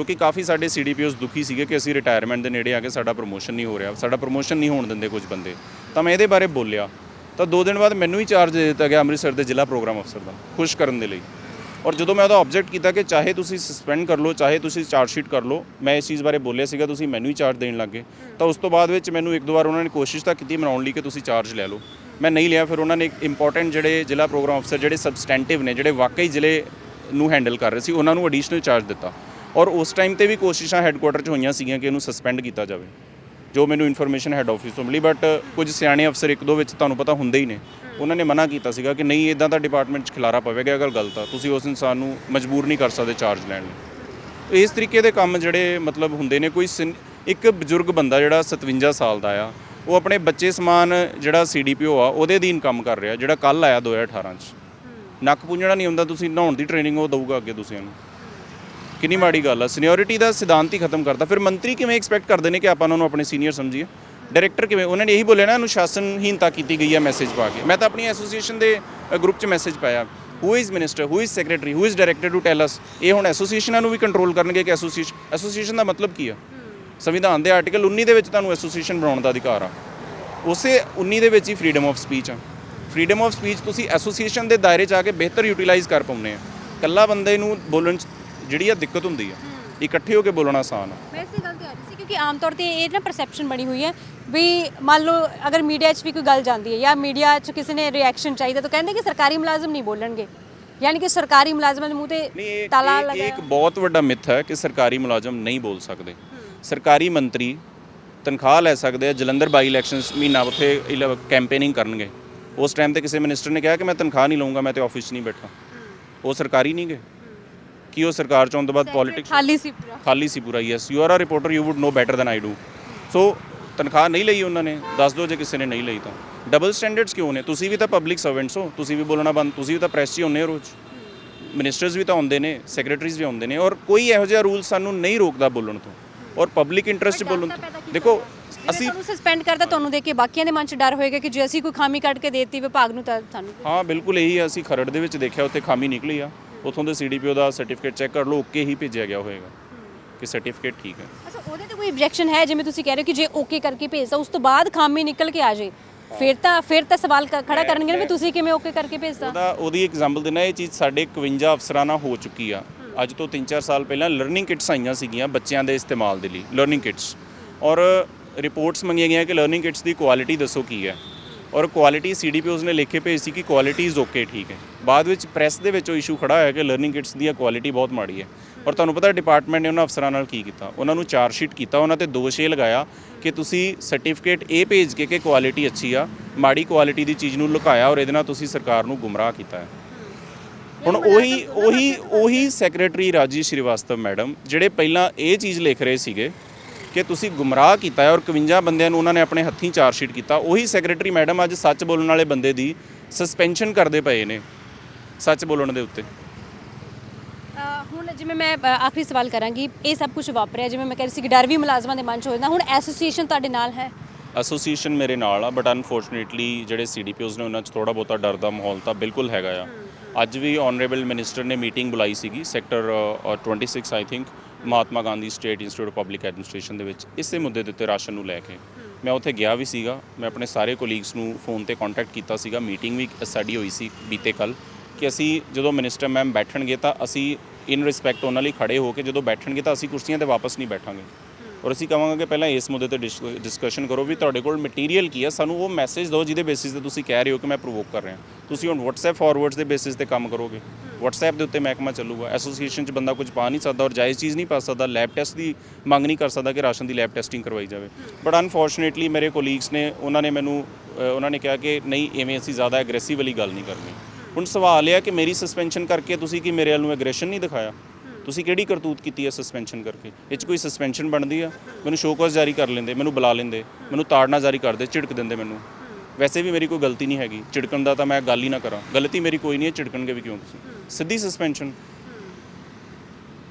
ਕਿਉਂਕਿ ਕਾਫੀ ਸਾਡੇ ਸੀਡੀਪੀਓਸ ਦੁਖੀ ਸੀਗੇ ਕਿ ਅਸੀਂ ਰਿਟਾਇਰਮੈਂਟ ਦੇ ਨੇੜੇ ਆ ਕੇ ਸਾਡਾ ਪ੍ਰੋਮੋਸ਼ਨ ਨਹੀਂ ਹੋ ਰਿਹਾ, ਸਾਡਾ ਪ੍ਰੋਮੋਸ਼ਨ ਨਹੀਂ ਹੋਣ ਦਿੰਦੇ ਕੁਝ ਬੰਦੇ। ਤਾਂ ਮੈਂ ਇਹਦੇ ਬਾਰੇ ਬੋਲਿਆ। ਤਾਂ ਦੋ ਦਿਨ ਬਾਅਦ ਮੈਨੂੰ ਹੀ ਚਾਰਜ ਦੇ ਦਿੱਤਾ ਗਿਆ ਅੰਮ੍ਰਿਤਸਰ ਦੇ ਜ਼ਿਲ੍ਹਾ ਪ੍ਰੋਗਰਾਮ ਅਫਸਰ ਦਾ, ਖੁਸ਼ ਕਰਨ ਦੇ ਲਈ। ਔਰ ਜਦੋਂ ਮੈਂ ਉਹਦਾ ਆਬਜੈਕਟ ਕੀਤਾ ਕਿ ਚਾਹੇ ਤੁਸੀਂ ਸਸਪੈਂਡ ਕਰ ਲਓ, ਚਾਹੇ ਤੁਸੀਂ ਚਾਰਜ ਸ਼ੀਟ ਕਰ ਲਓ, ਮੈਂ ਇਸ ਚੀਜ਼ ਬਾਰੇ ਬੋਲਿਆ ਸੀਗਾ, ਤੁਸੀਂ ਮੈਨੂੰ ਹੀ ਚਾਰਜ ਦੇਣ ਲੱਗੇ। ਤਾਂ ਉਸ ਤੋਂ ਬਾਅਦ ਵਿੱਚ ਮੈਨੂੰ ਇੱਕ ਦੋ ਵਾਰ ਉਹਨਾਂ ਨੇ ਕੋਸ਼ਿਸ਼ ਤਾਂ ਕੀਤੀ, ਮਨਾਉਣ ਲਈ ਕਿ ਤੁਸੀਂ ਚਾਰਜ ਲੈ ਲਓ। ਮੈਂ ਨਹੀਂ ਲਿਆ, ਫਿਰ ਉਹਨਾਂ ਨੇ ਇੱਕ ਇੰਪੋਰਟੈਂਟ ਜਿਹੜੇ ਜ਼ਿਲ੍ਹਾ ਪ੍ਰੋਗਰਾਮ ਅਫਸਰ ਜਿਹੜੇ ਸਬਸਟੈਂਟਿਵ ਨੇ, ਜਿਹੜੇ ਵਾਕਈ ਜ਼ਿਲ੍ਹੇ ਨੂੰ ਹੈਂਡਲ ਕਰ ਰਹੇ ਸੀ, ਉਹਨਾਂ ਨੂੰ ਐਡੀਸ਼ਨਲ ਚਾਰਜ ਦਿੱਤਾ। ਔਰ ਉਸ ਟਾਈਮ ਤੇ ਵੀ ਕੋਸ਼ਿਸ਼ਾਂ ਹੈੱਡਕੁਆਟਰ 'ਚ ਹੋਈਆਂ ਸੀਗੀਆਂ ਕਿ ਇਹਨੂੰ ਸਸਪੈਂਡ ਕੀਤਾ ਜਾਵੇ ਜੋ ਮੈਨੂੰ ਇਨਫੋਰਮੇਸ਼ਨ ਹੈੱਡ ਆਫਿਸ ਤੋਂ ਮਿਲੀ ਬਟ ਕੁਝ ਸਿਆਣੇ ਅਫਸਰ ਇੱਕ ਦੋ ਵਿੱਚ ਤੁਹਾਨੂੰ ਪਤਾ ਹੁੰਦੇ ਹੀ ਨੇ। ਉਹਨਾਂ ਨੇ ਮਨਾ ਕੀਤਾ ਸੀਗਾ ਕਿ ਨਹੀਂ ਇਦਾਂ ਦਾ ਡਿਪਾਰਟਮੈਂਟ 'ਚ ਖਿਲਾਰਾ ਪਵੇਗਾ ਗੱਲ ਗਲਤ ਆ ਤੁਸੀਂ ਉਸ ਇਨਸਾਨ ਨੂੰ ਮਜਬੂਰ ਨਹੀਂ ਕਰ ਸਕਦੇ ਚਾਰਜ ਲੈਣ ਲਈ ਇਸ ਤਰੀਕੇ ਦੇ ਕੰਮ ਜਿਹੜੇ ਮਤਲਬ ਹੁੰਦੇ ਨੇ ਕੋਈ ਇੱਕ ਬਜ਼ੁਰਗ ਬੰਦਾ ਜਿਹੜਾ 57 ਸਾਲ ਦਾ ਆ ਉਹ ਆਪਣੇ ਬੱਚੇ ਸਮਾਨ ਜਿਹੜਾ ਸੀਡੀਪੀਓ ਆ ਉਹਦੇ ਅਧੀਨ ਕੰਮ ਕਰ ਰਿਹਾ ਜਿਹੜਾ ਕੱਲ ਆਇਆ 2018 ਚ। ਨੱਕ ਪੂੰਝਣਾ ਨਹੀਂ ਹੁੰਦਾ ਤੁਸੀਂ ਨਹਾਉਣ ਦੀ ਟ੍ਰੇਨਿੰਗ ਉਹ ਦਊਗਾ ਅੱਗੇ ਤੁਸੀਂ ਉਹਨੂੰ ਕਿੰਨੀ ਮਾੜੀ ਗੱਲ ਆ। ਸੀਨੀਅਰਿਟੀ ਦਾ ਸਿਧਾਂਤ ਹੀ ਖਤਮ ਕਰਦਾ ਫਿਰ ਮੰਤਰੀ ਕਿਵੇਂ ਐਕਸਪੈਕਟ ਕਰਦੇ ਨੇ ਕਿ ਆਪਾਂ ਉਹਨਾਂ ਨੂੰ ਆਪਣੇ ਸੀਨੀਅਰ ਸਮਝੀਏ? ਡਾਇਰੈਕਟਰ ਕਿਵੇਂ? ਉਹਨਾਂ ਨੇ ਇਹੀ ਬੋਲਿਆ ਨਾ ਅਨੁਸ਼ਾਸਨਹੀਨਤਾ ਕੀਤੀ ਗਈ ਹੈ ਮੈਸੇਜ ਪਾ ਕੇ। ਮੈਂ ਤਾਂ ਆਪਣੀ ਐਸੋਸੀਏਸ਼ਨ ਦੇ ਗਰੁੱਪ 'ਚ ਮੈਸੇਜ ਪਾਇਆ। Who is minister who is secretary who is director to tell us ਇਹ ਹੁਣ ਐਸੋਸੀਏਸ਼ਨਾਂ ਨੂੰ ਵੀ ਕੰਟਰੋਲ ਕਰਨਗੇ ਕਿ ਐਸੋਸੀਏਸ਼ਨ ਐਸੋਸੀਏਸ਼ਨ ਦਾ ਮਤਲਬ ਕੀ ਆ? ਸੰਵਿਧਾਨ ਦੇ ਆਰਟੀਕਲ 19 ਦੇ ਵਿੱਚ ਤੁਹਾਨੂੰ ਐਸੋਸੀਏਸ਼ਨ ਬਣਾਉਣ ਦਾ ਅਧਿਕਾਰ ਆ। ਉਸੇ 19 ਦੇ ਵਿੱਚ ਹੀ ਫਰੀडम ਆਫ ਸਪੀਚ ਆ। ਫਰੀडम ਆਫ ਸਪੀਚ ਤੁਸੀਂ ਐਸੋਸੀਏਸ਼ਨ ਦੇ ਦਾਇਰੇ 'ਚ ਆ ਕੇ ਬਿਹਤਰ ਯੂਟਿਲਾਈਜ਼ ਕਰ ਪਾਉਂਦੇ ਆ। ਕੱਲਾ ਬੰਦੇ ਨੂੰ ਬੋਲਣ 'ਚ ਜਿਹੜੀ ਆ ਦਿੱਕਤ ਹੁੰਦੀ ਆ ਇਕੱਠੇ ਹੋ ਕੇ ਬੋਲਣਾ ਆਸਾਨ ਆ। ਮੈਂ ਇਸੇ ਗੱਲ ਤੇ ਆ ਰਹੀ ਸੀ ਕਿਉਂਕਿ ਆਮ ਤੌਰ ਤੇ ਇਹ ਨਾ ਪਰਸੈਪਸ਼ਨ ਬਣੀ ਹੋਈ ਹੈ ਵੀ ਮੰਨ ਲਓ ਅਗਰ ਮੀਡੀਆ 'ਚ ਵੀ ਕੋਈ ਗੱਲ ਜਾਂਦੀ ਹੈ ਜਾਂ ਮੀਡੀਆ 'ਚ ਕਿਸੇ ਨੇ ਰਿਐਕਸ਼ਨ ਚਾਹੀਦਾ ਤਾਂ ਕਹਿੰਦੇ ਕਿ ਸਰਕਾਰੀ ਮੁਲਾਜ਼ਮ ਨਹੀਂ ਬੋਲਣਗੇ। ਯਾਨੀ ਕਿ ਸਰਕਾਰੀ ਮੁਲਾਜ਼ਮਾਂ ਦੇ ਮੂੰਹ ਤੇ ਤਾਲਾ ਲਗਾਇਆ। ਇੱਕ ਬਹੁਤ ਵੱਡਾ ਮਿੱਥ ਹੈ ਕਿ ਸਰਕਾਰੀ ਮੁਲਾਜ਼ਮ ਨਹੀਂ ਬੋਲ ਸਕਦੇ। ਸਰਕਾਰੀ ਮੰਤਰੀ ਤਨਖਾਹ ਲੈ ਸਕਦੇ ਆ ਜਲੰਧਰ ਬਾਈ ਇਲੈਕਸ਼ਨਸ ਮਹੀਨਾ ਉੱਥੇ ਕੈਂਪੇਨਿੰਗ ਕਰਨਗੇ। ਉਸ ਟਾਈਮ ਤੇ ਕਿਸੇ ਮਿਨਿਸਟਰ ਨੇ ਕਿਹਾ ਕਿ ਮੈਂ ਤਨਖਾਹ ਨਹੀਂ ਲਵਾਂਗਾ ਮੈਂ ਤੇ ਆਫਿਸ 'ਚ ਨਹੀਂ ਬੈਠਾ। ਉਹ ਸਰਕਾਰੀ ਨਹੀਂ ਗਏ। ਕੀ ਉਹ ਸਰਕਾਰ ਚ ਤੋਂ ਬਾਅਦ ਪੋਲਿਟਿਕਸ ਖਾਲੀ ਸੀ ਪੂਰਾ। ਖਾਲੀ ਸੀ ਪੂਰਾ yes you are a reporter you would know better than I do so ਤਨਖਾਹ ਨਹੀਂ ਲਈ ਉਹਨਾਂ ਨੇ ਦੱਸ ਦਿਓ ਜੇ ਕਿਸੇ ਨੇ ਨਹੀਂ ਲਈ ਤਾਂ। ਡਬਲ ਸਟੈਂਡਰਡਸ ਕਿਉਂ ਨੇ? ਤੁਸੀਂ ਵੀ ਤਾਂ ਪਬਲਿਕ ਸਰਵੈਂਟਸ ਹੋ ਤੁਸੀਂ ਵੀ ਬੋਲਣਾ ਬੰਦ ਤੁਸੀਂ ਵੀ ਤਾਂ ਪ੍ਰੈਸ 'ਚ ਹੀ ਹੁੰਦੇ ਹੋ ਰੋਜ਼। ਮਿਨਿਸਟਰਸ ਵੀ ਤਾਂ ਆਉਂਦੇ ਨੇ ਸੈਕਟਰੀਜ਼ ਵੀ ਆਉਂਦੇ ਨੇ ਔਰ ਕੋਈ ਇਹੋ ਜਿਹਾ ਰੂਲ ਸਾਨੂੰ ਨਹੀਂ ਰੋਕਦਾ ਬੋਲਣ ਤੋਂ। ਔਰ ਪਬਲਿਕ ਇੰਟਰਸਟ 'ਚ ਬੋਲਣ ਤੋਂ ਦੇਖੋ ਅਸੀਂ ਤੁਹਾਨੂੰ ਸਸਪੈਂਡ ਕਰਦਾ ਤੁਹਾਨੂੰ ਦੇਖ ਕੇ ਬਾਕੀਆਂ ਦੇ ਮਨ 'ਚ ਡਰ ਹੋਏਗਾ ਕਿ ਜੇ ਅਸੀਂ ਕੋਈ ਖਾਮੀ ਕੱਢ ਕੇ ਦੇਤੀ ਵਿਭਾਗ ਨੂੰ ਤਾਂ ਸਾਨੂੰ ਹਾਂ ਬਿਲਕੁਲ ਇਹੀ ਆ, ਅਸੀਂ ਖਰੜ ਦੇ ਵਿੱਚ ਦੇਖਿਆ ਉੱਥੇ ਖਾਮੀ ਨਿਕਲੀ ਆ। ਉਥੋਂ ਦੇ ਸੀਡੀਪੀਓ ਦਾ ਸਰਟੀਫਿਕੇਟ ਚੈੱਕ ਕਰ ਲਓ ਓਕੇ ਹੀ ਭੇਜਿਆ ਗਿਆ ਹੋਏਗਾ ਕਿ ਸਰਟੀਫਿਕੇਟ ਠੀਕ ਹੈ। ਅੱਛਾ ਉਹਦੇ ਤੇ ਕੋਈ ਆਬਜੈਕਸ਼ਨ ਹੈ? ਜਿਵੇਂ ਤੁਸੀਂ ਕਹਿ ਰਹੇ ਹੋ ਕਿ ਜੇ ਓਕੇ ਕਰਕੇ ਭੇਜਦਾ ਉਸ ਤੋਂ ਬਾਅਦ ਖਾਮੀ ਨਿਕਲ ਕੇ ਆ ਜੇ। ਫਿਰ ਤਾਂ ਫਿਰ ਤਾਂ ਸਵਾਲ ਕ- ਖੜਾ ਕਰਨਗੇ ਨਾ ਵੀ ਤੁਸੀਂ ਕਿਵੇਂ ਓਕੇ ਕਰਕੇ ਭੇਜਦਾ ਉਹਦਾ ਉਹਦੀ ਐਗਜ਼ਾਮਪਲ ਦੇਣਾ ਇਹ ਚੀਜ਼ ਸਾਡੇ 51 ਅਫਸਰਾਂ ਨਾਲ ਹੋ ਚੁੱਕੀ ਆ। ਅੱਜ ਤੋਂ 3-4 ਸਾਲ ਪਹਿਲਾਂ ਲਰਨਿੰਗ ਕਿਟਸ ਆਈਆਂ ਸੀਗੀਆਂ ਬੱਚਿਆਂ ਦੇ ਇਸਤੇਮਾਲ ਦੇ ਲਈ ਲਰਨਿੰਗ ਕਿਟਸ ਔਰ ਰਿਪੋਰਟਸ ਮੰਗੀਆਂ ਗਈਆਂ ਕਿ ਲਰਨਿੰਗ ਕਿਟਸ ਦੀ ਕੁਆਲਿਟੀ ਦੱਸੋ ਕੀ ਹੈ। ਔਰ ਕੁਆਲਿਟੀ ਸੀਡੀਪੀਓਜ਼ ਨੇ ਲਿਖ ਕੇ ਭੇਜੀ ਸੀ ਕਿ ਕੁਆਲਿਟੀ ਇਜ਼ ਓਕੇ ਠੀਕ ਹੈ। ਬਾਅਦ ਵਿੱਚ ਪ੍ਰੈਸ ਦੇ ਵਿੱਚ ਉਹ ਇਸ਼ੂ ਖੜਾ ਹੋਇਆ ਕਿ ਲਰਨਿੰਗ ਕਿਟਸ ਦੀ ਕੁਆਲਿਟੀ ਬਹੁਤ ਮਾੜੀ ਹੈ। ਔਰ ਤੁਹਾਨੂੰ ਪਤਾ ਡਿਪਾਰਟਮੈਂਟ ਨੇ ਉਹਨਾਂ ਅਫਸਰਾਂ ਨਾਲ ਕੀ ਕੀਤਾ? ਉਹਨਾਂ ਨੂੰ ਚਾਰਜ ਸ਼ੀਟ ਕੀਤਾ ਉਹਨਾਂ ਤੇ ਦੋਸ਼ ਇਹ ਲਗਾਇਆ ਕਿ ਤੁਸੀਂ ਸਰਟੀਫਿਕੇਟ ਇਹ ਭੇਜ ਕੇ ਕਿ ਕੁਆਲਿਟੀ ਅੱਛੀ ਆ ਮਾੜੀ ਕੁਆਲਿਟੀ ਦੀ ਚੀਜ਼ ਨੂੰ ਲੁਕਾਇਆ ਔਰ ਇਹਦੇ ਨਾਲ ਤੁਸੀਂ ਸਰਕਾਰ ਨੂੰ ਗੁੰਮਰਾਹ ਕੀਤਾ ਹੈ। ਹੁਣ ਉਹੀ ਉਹੀ ਉਹੀ ਸੈਕਟਰੀ ਰਾਜੀ ਸ਼੍ਰੀਵਾਸਤਵ ਮੈਡਮ ਜਿਹੜੇ ਪਹਿਲਾਂ ਇਹ ਚੀਜ਼ ਲਿਖ ਰਹੇ ਸੀਗੇ ਕਿ ਤੁਸੀਂ ਗੁੰਮਰਾਹ ਕੀਤਾ ਹੈ ਔਰ 51 ਬੰਦਿਆਂ ਨੂੰ ਉਹਨਾਂ ਨੇ ਆਪਣੇ ਹੱਥੀਂ ਚਾਰਜ ਸ਼ੀਟ ਕੀਤਾ। ਉਹੀ ਸੈਕਟਰੀ ਮੈਡਮ ਅੱਜ ਸੱਚ ਬੋਲਣ ਵਾਲੇ ਬੰਦੇ ਦੀ ਸਸਪੈਂਸ਼ਨ ਕਰਦੇ ਪਏ ਨੇ ਸੱਚ ਬੋਲਣ ਦੇ ਉੱਤੇ। ਹੁਣ ਜਿਵੇਂ ਮੈਂ ਆਖਰੀ ਸਵਾਲ ਕਰਾਂਗੀ ਇਹ ਸਭ ਕੁਝ ਵਾਪਰਿਆ ਜਿਵੇਂ ਮੈਂ ਕਹਿ ਰਹੀ ਸੀ ਕਿ ਡਰ ਵੀ ਮੁਲਾਜ਼ਮਾਂ ਦੇ ਮਨ 'ਚ ਹੋ ਜਾਂਦਾ। ਹੁਣ ਐਸੋਸੀਏਸ਼ਨ ਤੁਹਾਡੇ ਨਾਲ ਹੈ? ਐਸੋਸੀਏਸ਼ਨ ਮੇਰੇ ਨਾਲ ਆ ਬਟ ਅਨਫੋਰਚੂਨੇਟਲੀ ਜਿਹੜੇ ਸੀਡੀਪੀਓਜ਼ ਨੇ ਉਹਨਾਂ 'ਚ ਥੋੜਾ ਬਹੁਤਾ ਡਰ ਦਾ ਮਾਹੌਲ ਤਾਂ ਬਿਲਕੁਲ ਹੈਗਾ ਆ। ਅੱਜ ਵੀ ਆਨਰੇਬਲ ਮਿਨਿਸਟਰ ਨੇ ਮੀਟਿੰਗ ਬੁਲਾਈ ਸੀਗੀ sector 26 I think Mahatma Gandhi State Institute of Public Administration ਦੇ ਵਿੱਚ ਇਸੇ ਮੁੱਦੇ ਦੇ ਉੱਤੇ ਰਾਸ਼ਨ ਨੂੰ ਲੈ ਕੇ ਮੈਂ ਉੱਥੇ ਗਿਆ ਵੀ ਸੀਗਾ। ਮੈਂ ਆਪਣੇ ਸਾਰੇ ਕੋਲੀਗਸ ਨੂੰ ਫੋਨ ਤੇ ਕੰਟੈਕਟ ਕੀਤਾ ਸੀਗਾ। ਮੀਟਿੰਗ ਵੀ ਸਾਡੀ ਹੋਈ ਸੀ ਬੀਤੇ ਕੱਲ ਕਿ ਅਸੀਂ ਜਦੋਂ ਮਿਨਿਸਟਰ ਮੈਮ ਬੈਠਣਗੇ ਤਾਂ ਅਸੀਂ ਇਨ ਰਿਸਪੈਕਟ ਉਹਨਾਂ ਲਈ ਖੜੇ ਹੋ ਕੇ ਜਦੋਂ ਬੈਠਣਗੇ ਤਾਂ ਅਸੀਂ ਕੁਰਸੀਆਂ ਤੇ ਵਾਪਸ ਨਹੀਂ ਬੈਠਾਂਗੇ। ਔਰ ਅਸੀਂ ਕਹਾਂਗੇ ਕਿ ਪਹਿਲਾਂ ਇਸ ਮੁੱਦੇ ਤੇ ਡਿਸਕਸ਼ਨ ਕਰੋ ਵੀ ਤੁਹਾਡੇ ਕੋਲ ਮਟੀਰੀਅਲ ਕੀ ਹੈ ਸਾਨੂੰ ਉਹ ਮੈਸੇਜ ਦਿਓ ਜਿਹਦੇ ਬੇਸਿਸ ਤੇ ਤੁਸੀਂ ਕਹਿ ਰਹੇ ਹੋ ਕਿ ਮੈਂ ਪ੍ਰੋਵੋਕ ਕਰ ਰਿਹਾ। ਤੁਸੀਂ ਹੁਣ WhatsApp ਫਾਰਵਰਡਸ ਦੇ ਬੇਸਿਸ ਤੇ ਕੰਮ ਕਰੋਗੇ। WhatsApp ਦੇ ਉੱਤੇ ਮਹਿਕਮਾ ਚੱਲੂਗਾ। ਐਸੋਸੀਏਸ਼ਨ 'ਚ ਬੰਦਾ ਕੁਝ ਪਾ ਨਹੀਂ ਸਕਦਾ ਔਰ ਜਾਇਜ਼ ਚੀਜ਼ ਨਹੀਂ ਪਾ ਸਕਦਾ। ਲੈਬ ਟੈਸਟ ਦੀ ਮੰਗ ਨਹੀਂ ਕਰ ਸਕਦਾ ਕਿ ਰਾਸ਼ਨ ਦੀ ਲੈਬ ਟੈਸਟਿੰਗ ਕਰਵਾਈ ਜਾਵੇ। ਬਟ ਅਨਫੋਰਚੂਨੇਟਲੀ ਮੇਰੇ ਕੋਲੀਗਸ ਨੇ, ਉਹਨਾਂ ਨੇ ਮੈਨੂੰ ਉਹਨਾਂ ਨੇ ਕਿਹਾ ਕਿ ਨਹੀਂ ਐਵੇਂ ਅਸੀਂ ਜ਼ਿਆਦਾ ਐਗਰੈਸਿਵ ਵਾਲੀ ਗੱਲ ਨਹੀਂ ਕਰਨੀ। ਹੁਣ ਸਵਾਲ ਇਹ ਆ ਕਿ ਮੇਰੀ ਸਸਪੈਂਸ਼ਨ ਕਰਕੇ ਤੁਸੀਂ ਕੀ ਮੇਰੇ ਵੱਲ ਨੂੰ ਐਗਰੈਸ਼ਨ ਨਹੀਂ ਦਿਖਾਇਆ? ਤੁਸੀਂ ਕਿਹੜੀ ਕਰਤੂਤ ਕੀਤੀ ਹੈ ਸਸਪੈਂਸ਼ਨ ਕਰਕੇ? ਇਹ 'ਚ ਕੋਈ ਸਸਪੈਂਸ਼ਨ ਬਣਦੀ ਆ? ਮੈਨੂੰ ਸ਼ੋਕਸ ਜਾਰੀ ਕਰ ਲੈਂਦੇ, ਮੈਨੂੰ ਬੁਲਾ ਲੈਂਦੇ, ਮੈਨੂੰ ਤਾੜਨਾ ਜਾਰੀ ਕਰਦੇ, ਝਿੜਕ ਦਿੰਦੇ ਮੈਨੂੰ। ਵੈਸੇ ਵੀ ਮੇਰੀ ਕੋਈ ਗਲਤੀ ਨਹੀਂ ਹੈਗੀ। ਝਿੜਕਣ ਦਾ ਤਾਂ ਮੈਂ ਗੱਲ ਹੀ ਨਾ ਕਰਾਂ। ਗਲਤੀ ਮੇਰੀ ਕੋਈ ਨਹੀਂ ਹੈ, ਝਿੜਕਣਗੇ ਵੀ ਕਿਉਂ ਤੁਸੀਂ? ਸਿੱਧੀ ਸਸਪੈਂਸ਼ਨ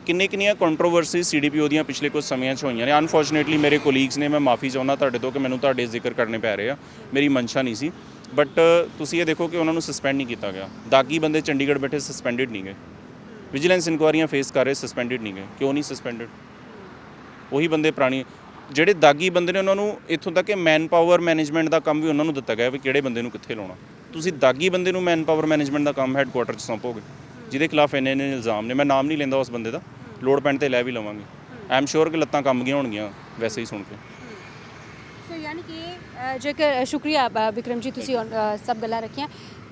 ਕਿੰਨੇ ਕਿੰਨੀਆਂ ਕੰਟਰੋਵਰਸੀ ਸੀਡੀਪੀਓ ਦੀਆਂ ਪਿਛਲੇ ਕੁਝ ਸਮਿਆਂ 'ਚ ਹੋਈਆਂ ਨੇ? ਅਨਫੋਰਚੂਨੇਟਲੀ ਮੇਰੇ ਕੋਲੀਗਸ ਨੇ, ਮੈਂ ਮਾਫੀ ਚਾਹੁੰਦਾ ਤੁਹਾਡੇ ਤੋਂ ਕਿ ਮੈਨੂੰ ਤੁਹਾਡੇ ਜ਼ਿਕਰ ਕਰਨੇ ਪੈ ਰਹੇ ਆ। ਮੇਰੀ ਮਨਸ਼ਾ ਨਹੀਂ ਸੀ। ਬਟ ਤੁਸੀਂ ਇਹ ਦੇਖੋ ਕਿ ਉਹਨਾਂ ਨੂੰ ਸਸਪੈਂਡ ਨਹੀਂ ਕੀਤਾ ਗਿਆ। ਦਾਗੀ ਬੰਦੇ ਚੰਡੀਗੜ੍ਹ ਬੈਠੇ ਸਸਪੈਂਡਡ ਨਹੀਂ ਗਏ। ਵਿਜੀਲੈਂਸ ਇਨਕੁਆਰੀਆਂ ਫੇਸ ਕਰ ਰਹੇ ਸਸਪੈਂਡਡ ਨਹੀਂ ਗਏ। ਕਿਉਂ ਨਹੀਂ ਸਸਪੈਂਡਡ ਉਹੀ ਬੰਦੇ ਪੁਰਾਣੀ, ਜਿਹੜੇ ਦਾਗੀ ਬੰਦੇ ਨੇ ਉਹਨਾਂ ਨੂੰ ਇੱਥੋਂ ਤੱਕ ਕਿ ਮੈਨ ਪਾਵਰ ਮੈਨੇਜਮੈਂਟ ਦਾ ਕੰਮ ਵੀ ਉਹਨਾਂ ਨੂੰ ਦਿੱਤਾ ਗਿਆ ਵੀ ਕਿਹੜੇ ਬੰਦੇ ਨੂੰ ਕਿੱਥੇ ਲਾਉਣਾ। ਤੁਸੀਂ ਦਾਗੀ ਬੰਦੇ ਨੂੰ ਮੈਨ ਪਾਵਰ ਮੈਨੇਜਮੈਂਟ ਦਾ ਕੰਮ ਹੈੱਡਕੁਆਟਰ 'ਚ ਸੌਂਪੋਗੇ, ਜਿਹਦੇ ਖਿਲਾਫ ਇੰਨੇ ਇੰਨੇ ਇਲਜ਼ਾਮ ਨੇ। ਮੈਂ ਨਾਮ ਨਹੀਂ ਲੈਂਦਾ ਉਸ ਬੰਦੇ ਦਾ, ਲੋੜ ਪੈਣ ਤੇ ਲੈ ਵੀ ਲਵਾਂਗੇ। ਆਈ ਐਮ ਸ਼ੋਰ ਕਿ ਲੱਤਾਂ ਕੰਮ ਗਈਆਂ ਹੋਣਗੀਆਂ, ਵੈਸੇ ਹੀ ਸੁਣ ਕੇ। ਸੋ ਯਾਨੀ ਕਿ ਜੇਕਰ ਸ਼ੁਕਰੀਆ ਵਿਕਰਮ ਜੀ ਤੁਸੀਂ ਸਭ ਗੱਲਾਂ ਰੱਖੀਆਂ।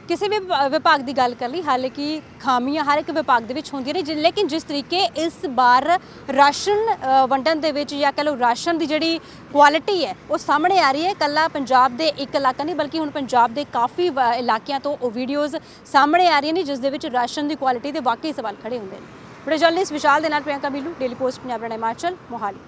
ਕਿਸੇ ਵੀ ਵਿਭਾਗ ਦੀ ਗੱਲ ਕਰ ਲਈ ਹਾਲਾਂਕਿ ਖਾਮੀਆਂ ਹਰ ਇੱਕ ਵਿਭਾਗ ਦੇ ਵਿੱਚ ਹੁੰਦੀਆਂ ਨੇ ਜਿ- ਲੇਕਿਨ ਜਿਸ ਤਰੀਕੇ ਇਸ ਵਾਰ ਰਾਸ਼ਨ ਅ, ਵੰਡਣ ਦੇ ਵਿੱਚ ਜਾਂ ਕਹ ਲਓ ਰਾਸ਼ਨ ਦੀ ਜਿਹੜੀ ਕੁਆਲਿਟੀ ਹੈ ਉਹ ਸਾਹਮਣੇ ਆ ਰਹੀ ਹੈ। ਕੱਲਾ ਪੰਜਾਬ ਦੇ ਇੱਕ ਇਲਾਕਾ ਨਹੀਂ ਬਲਕਿ ਹੁਣ ਪੰਜਾਬ ਦੇ ਕਾਫੀ ਵ- ਇਲਾਕਿਆਂ ਤੋਂ ਉਹ ਵੀਡੀਓਜ਼ ਸਾਹਮਣੇ ਆ ਰਹੀਆਂ ਨੇ ਜਿਸ ਦੇ ਵਿੱਚ ਰਾਸ਼ਨ ਦੀ ਕੁਆਲਿਟੀ ਦੇ ਵਾਕਈ ਸਵਾਲ ਖੜੇ ਹੁੰਦੇ ਨੇ। ਬੜੇ ਜਰਨਲਿਸਟ ਵਿਸ਼ਾਲ ਦੇ ਨਾਲ ਪ੍ਰਿਯੰਕਾ ਬੀਲੂ ਡੇਲੀ ਪੋਸਟ ਪੰਜਾਬ ਦਾ ਹਿਮਾਚਲ ਮੋਹਾਲੀ।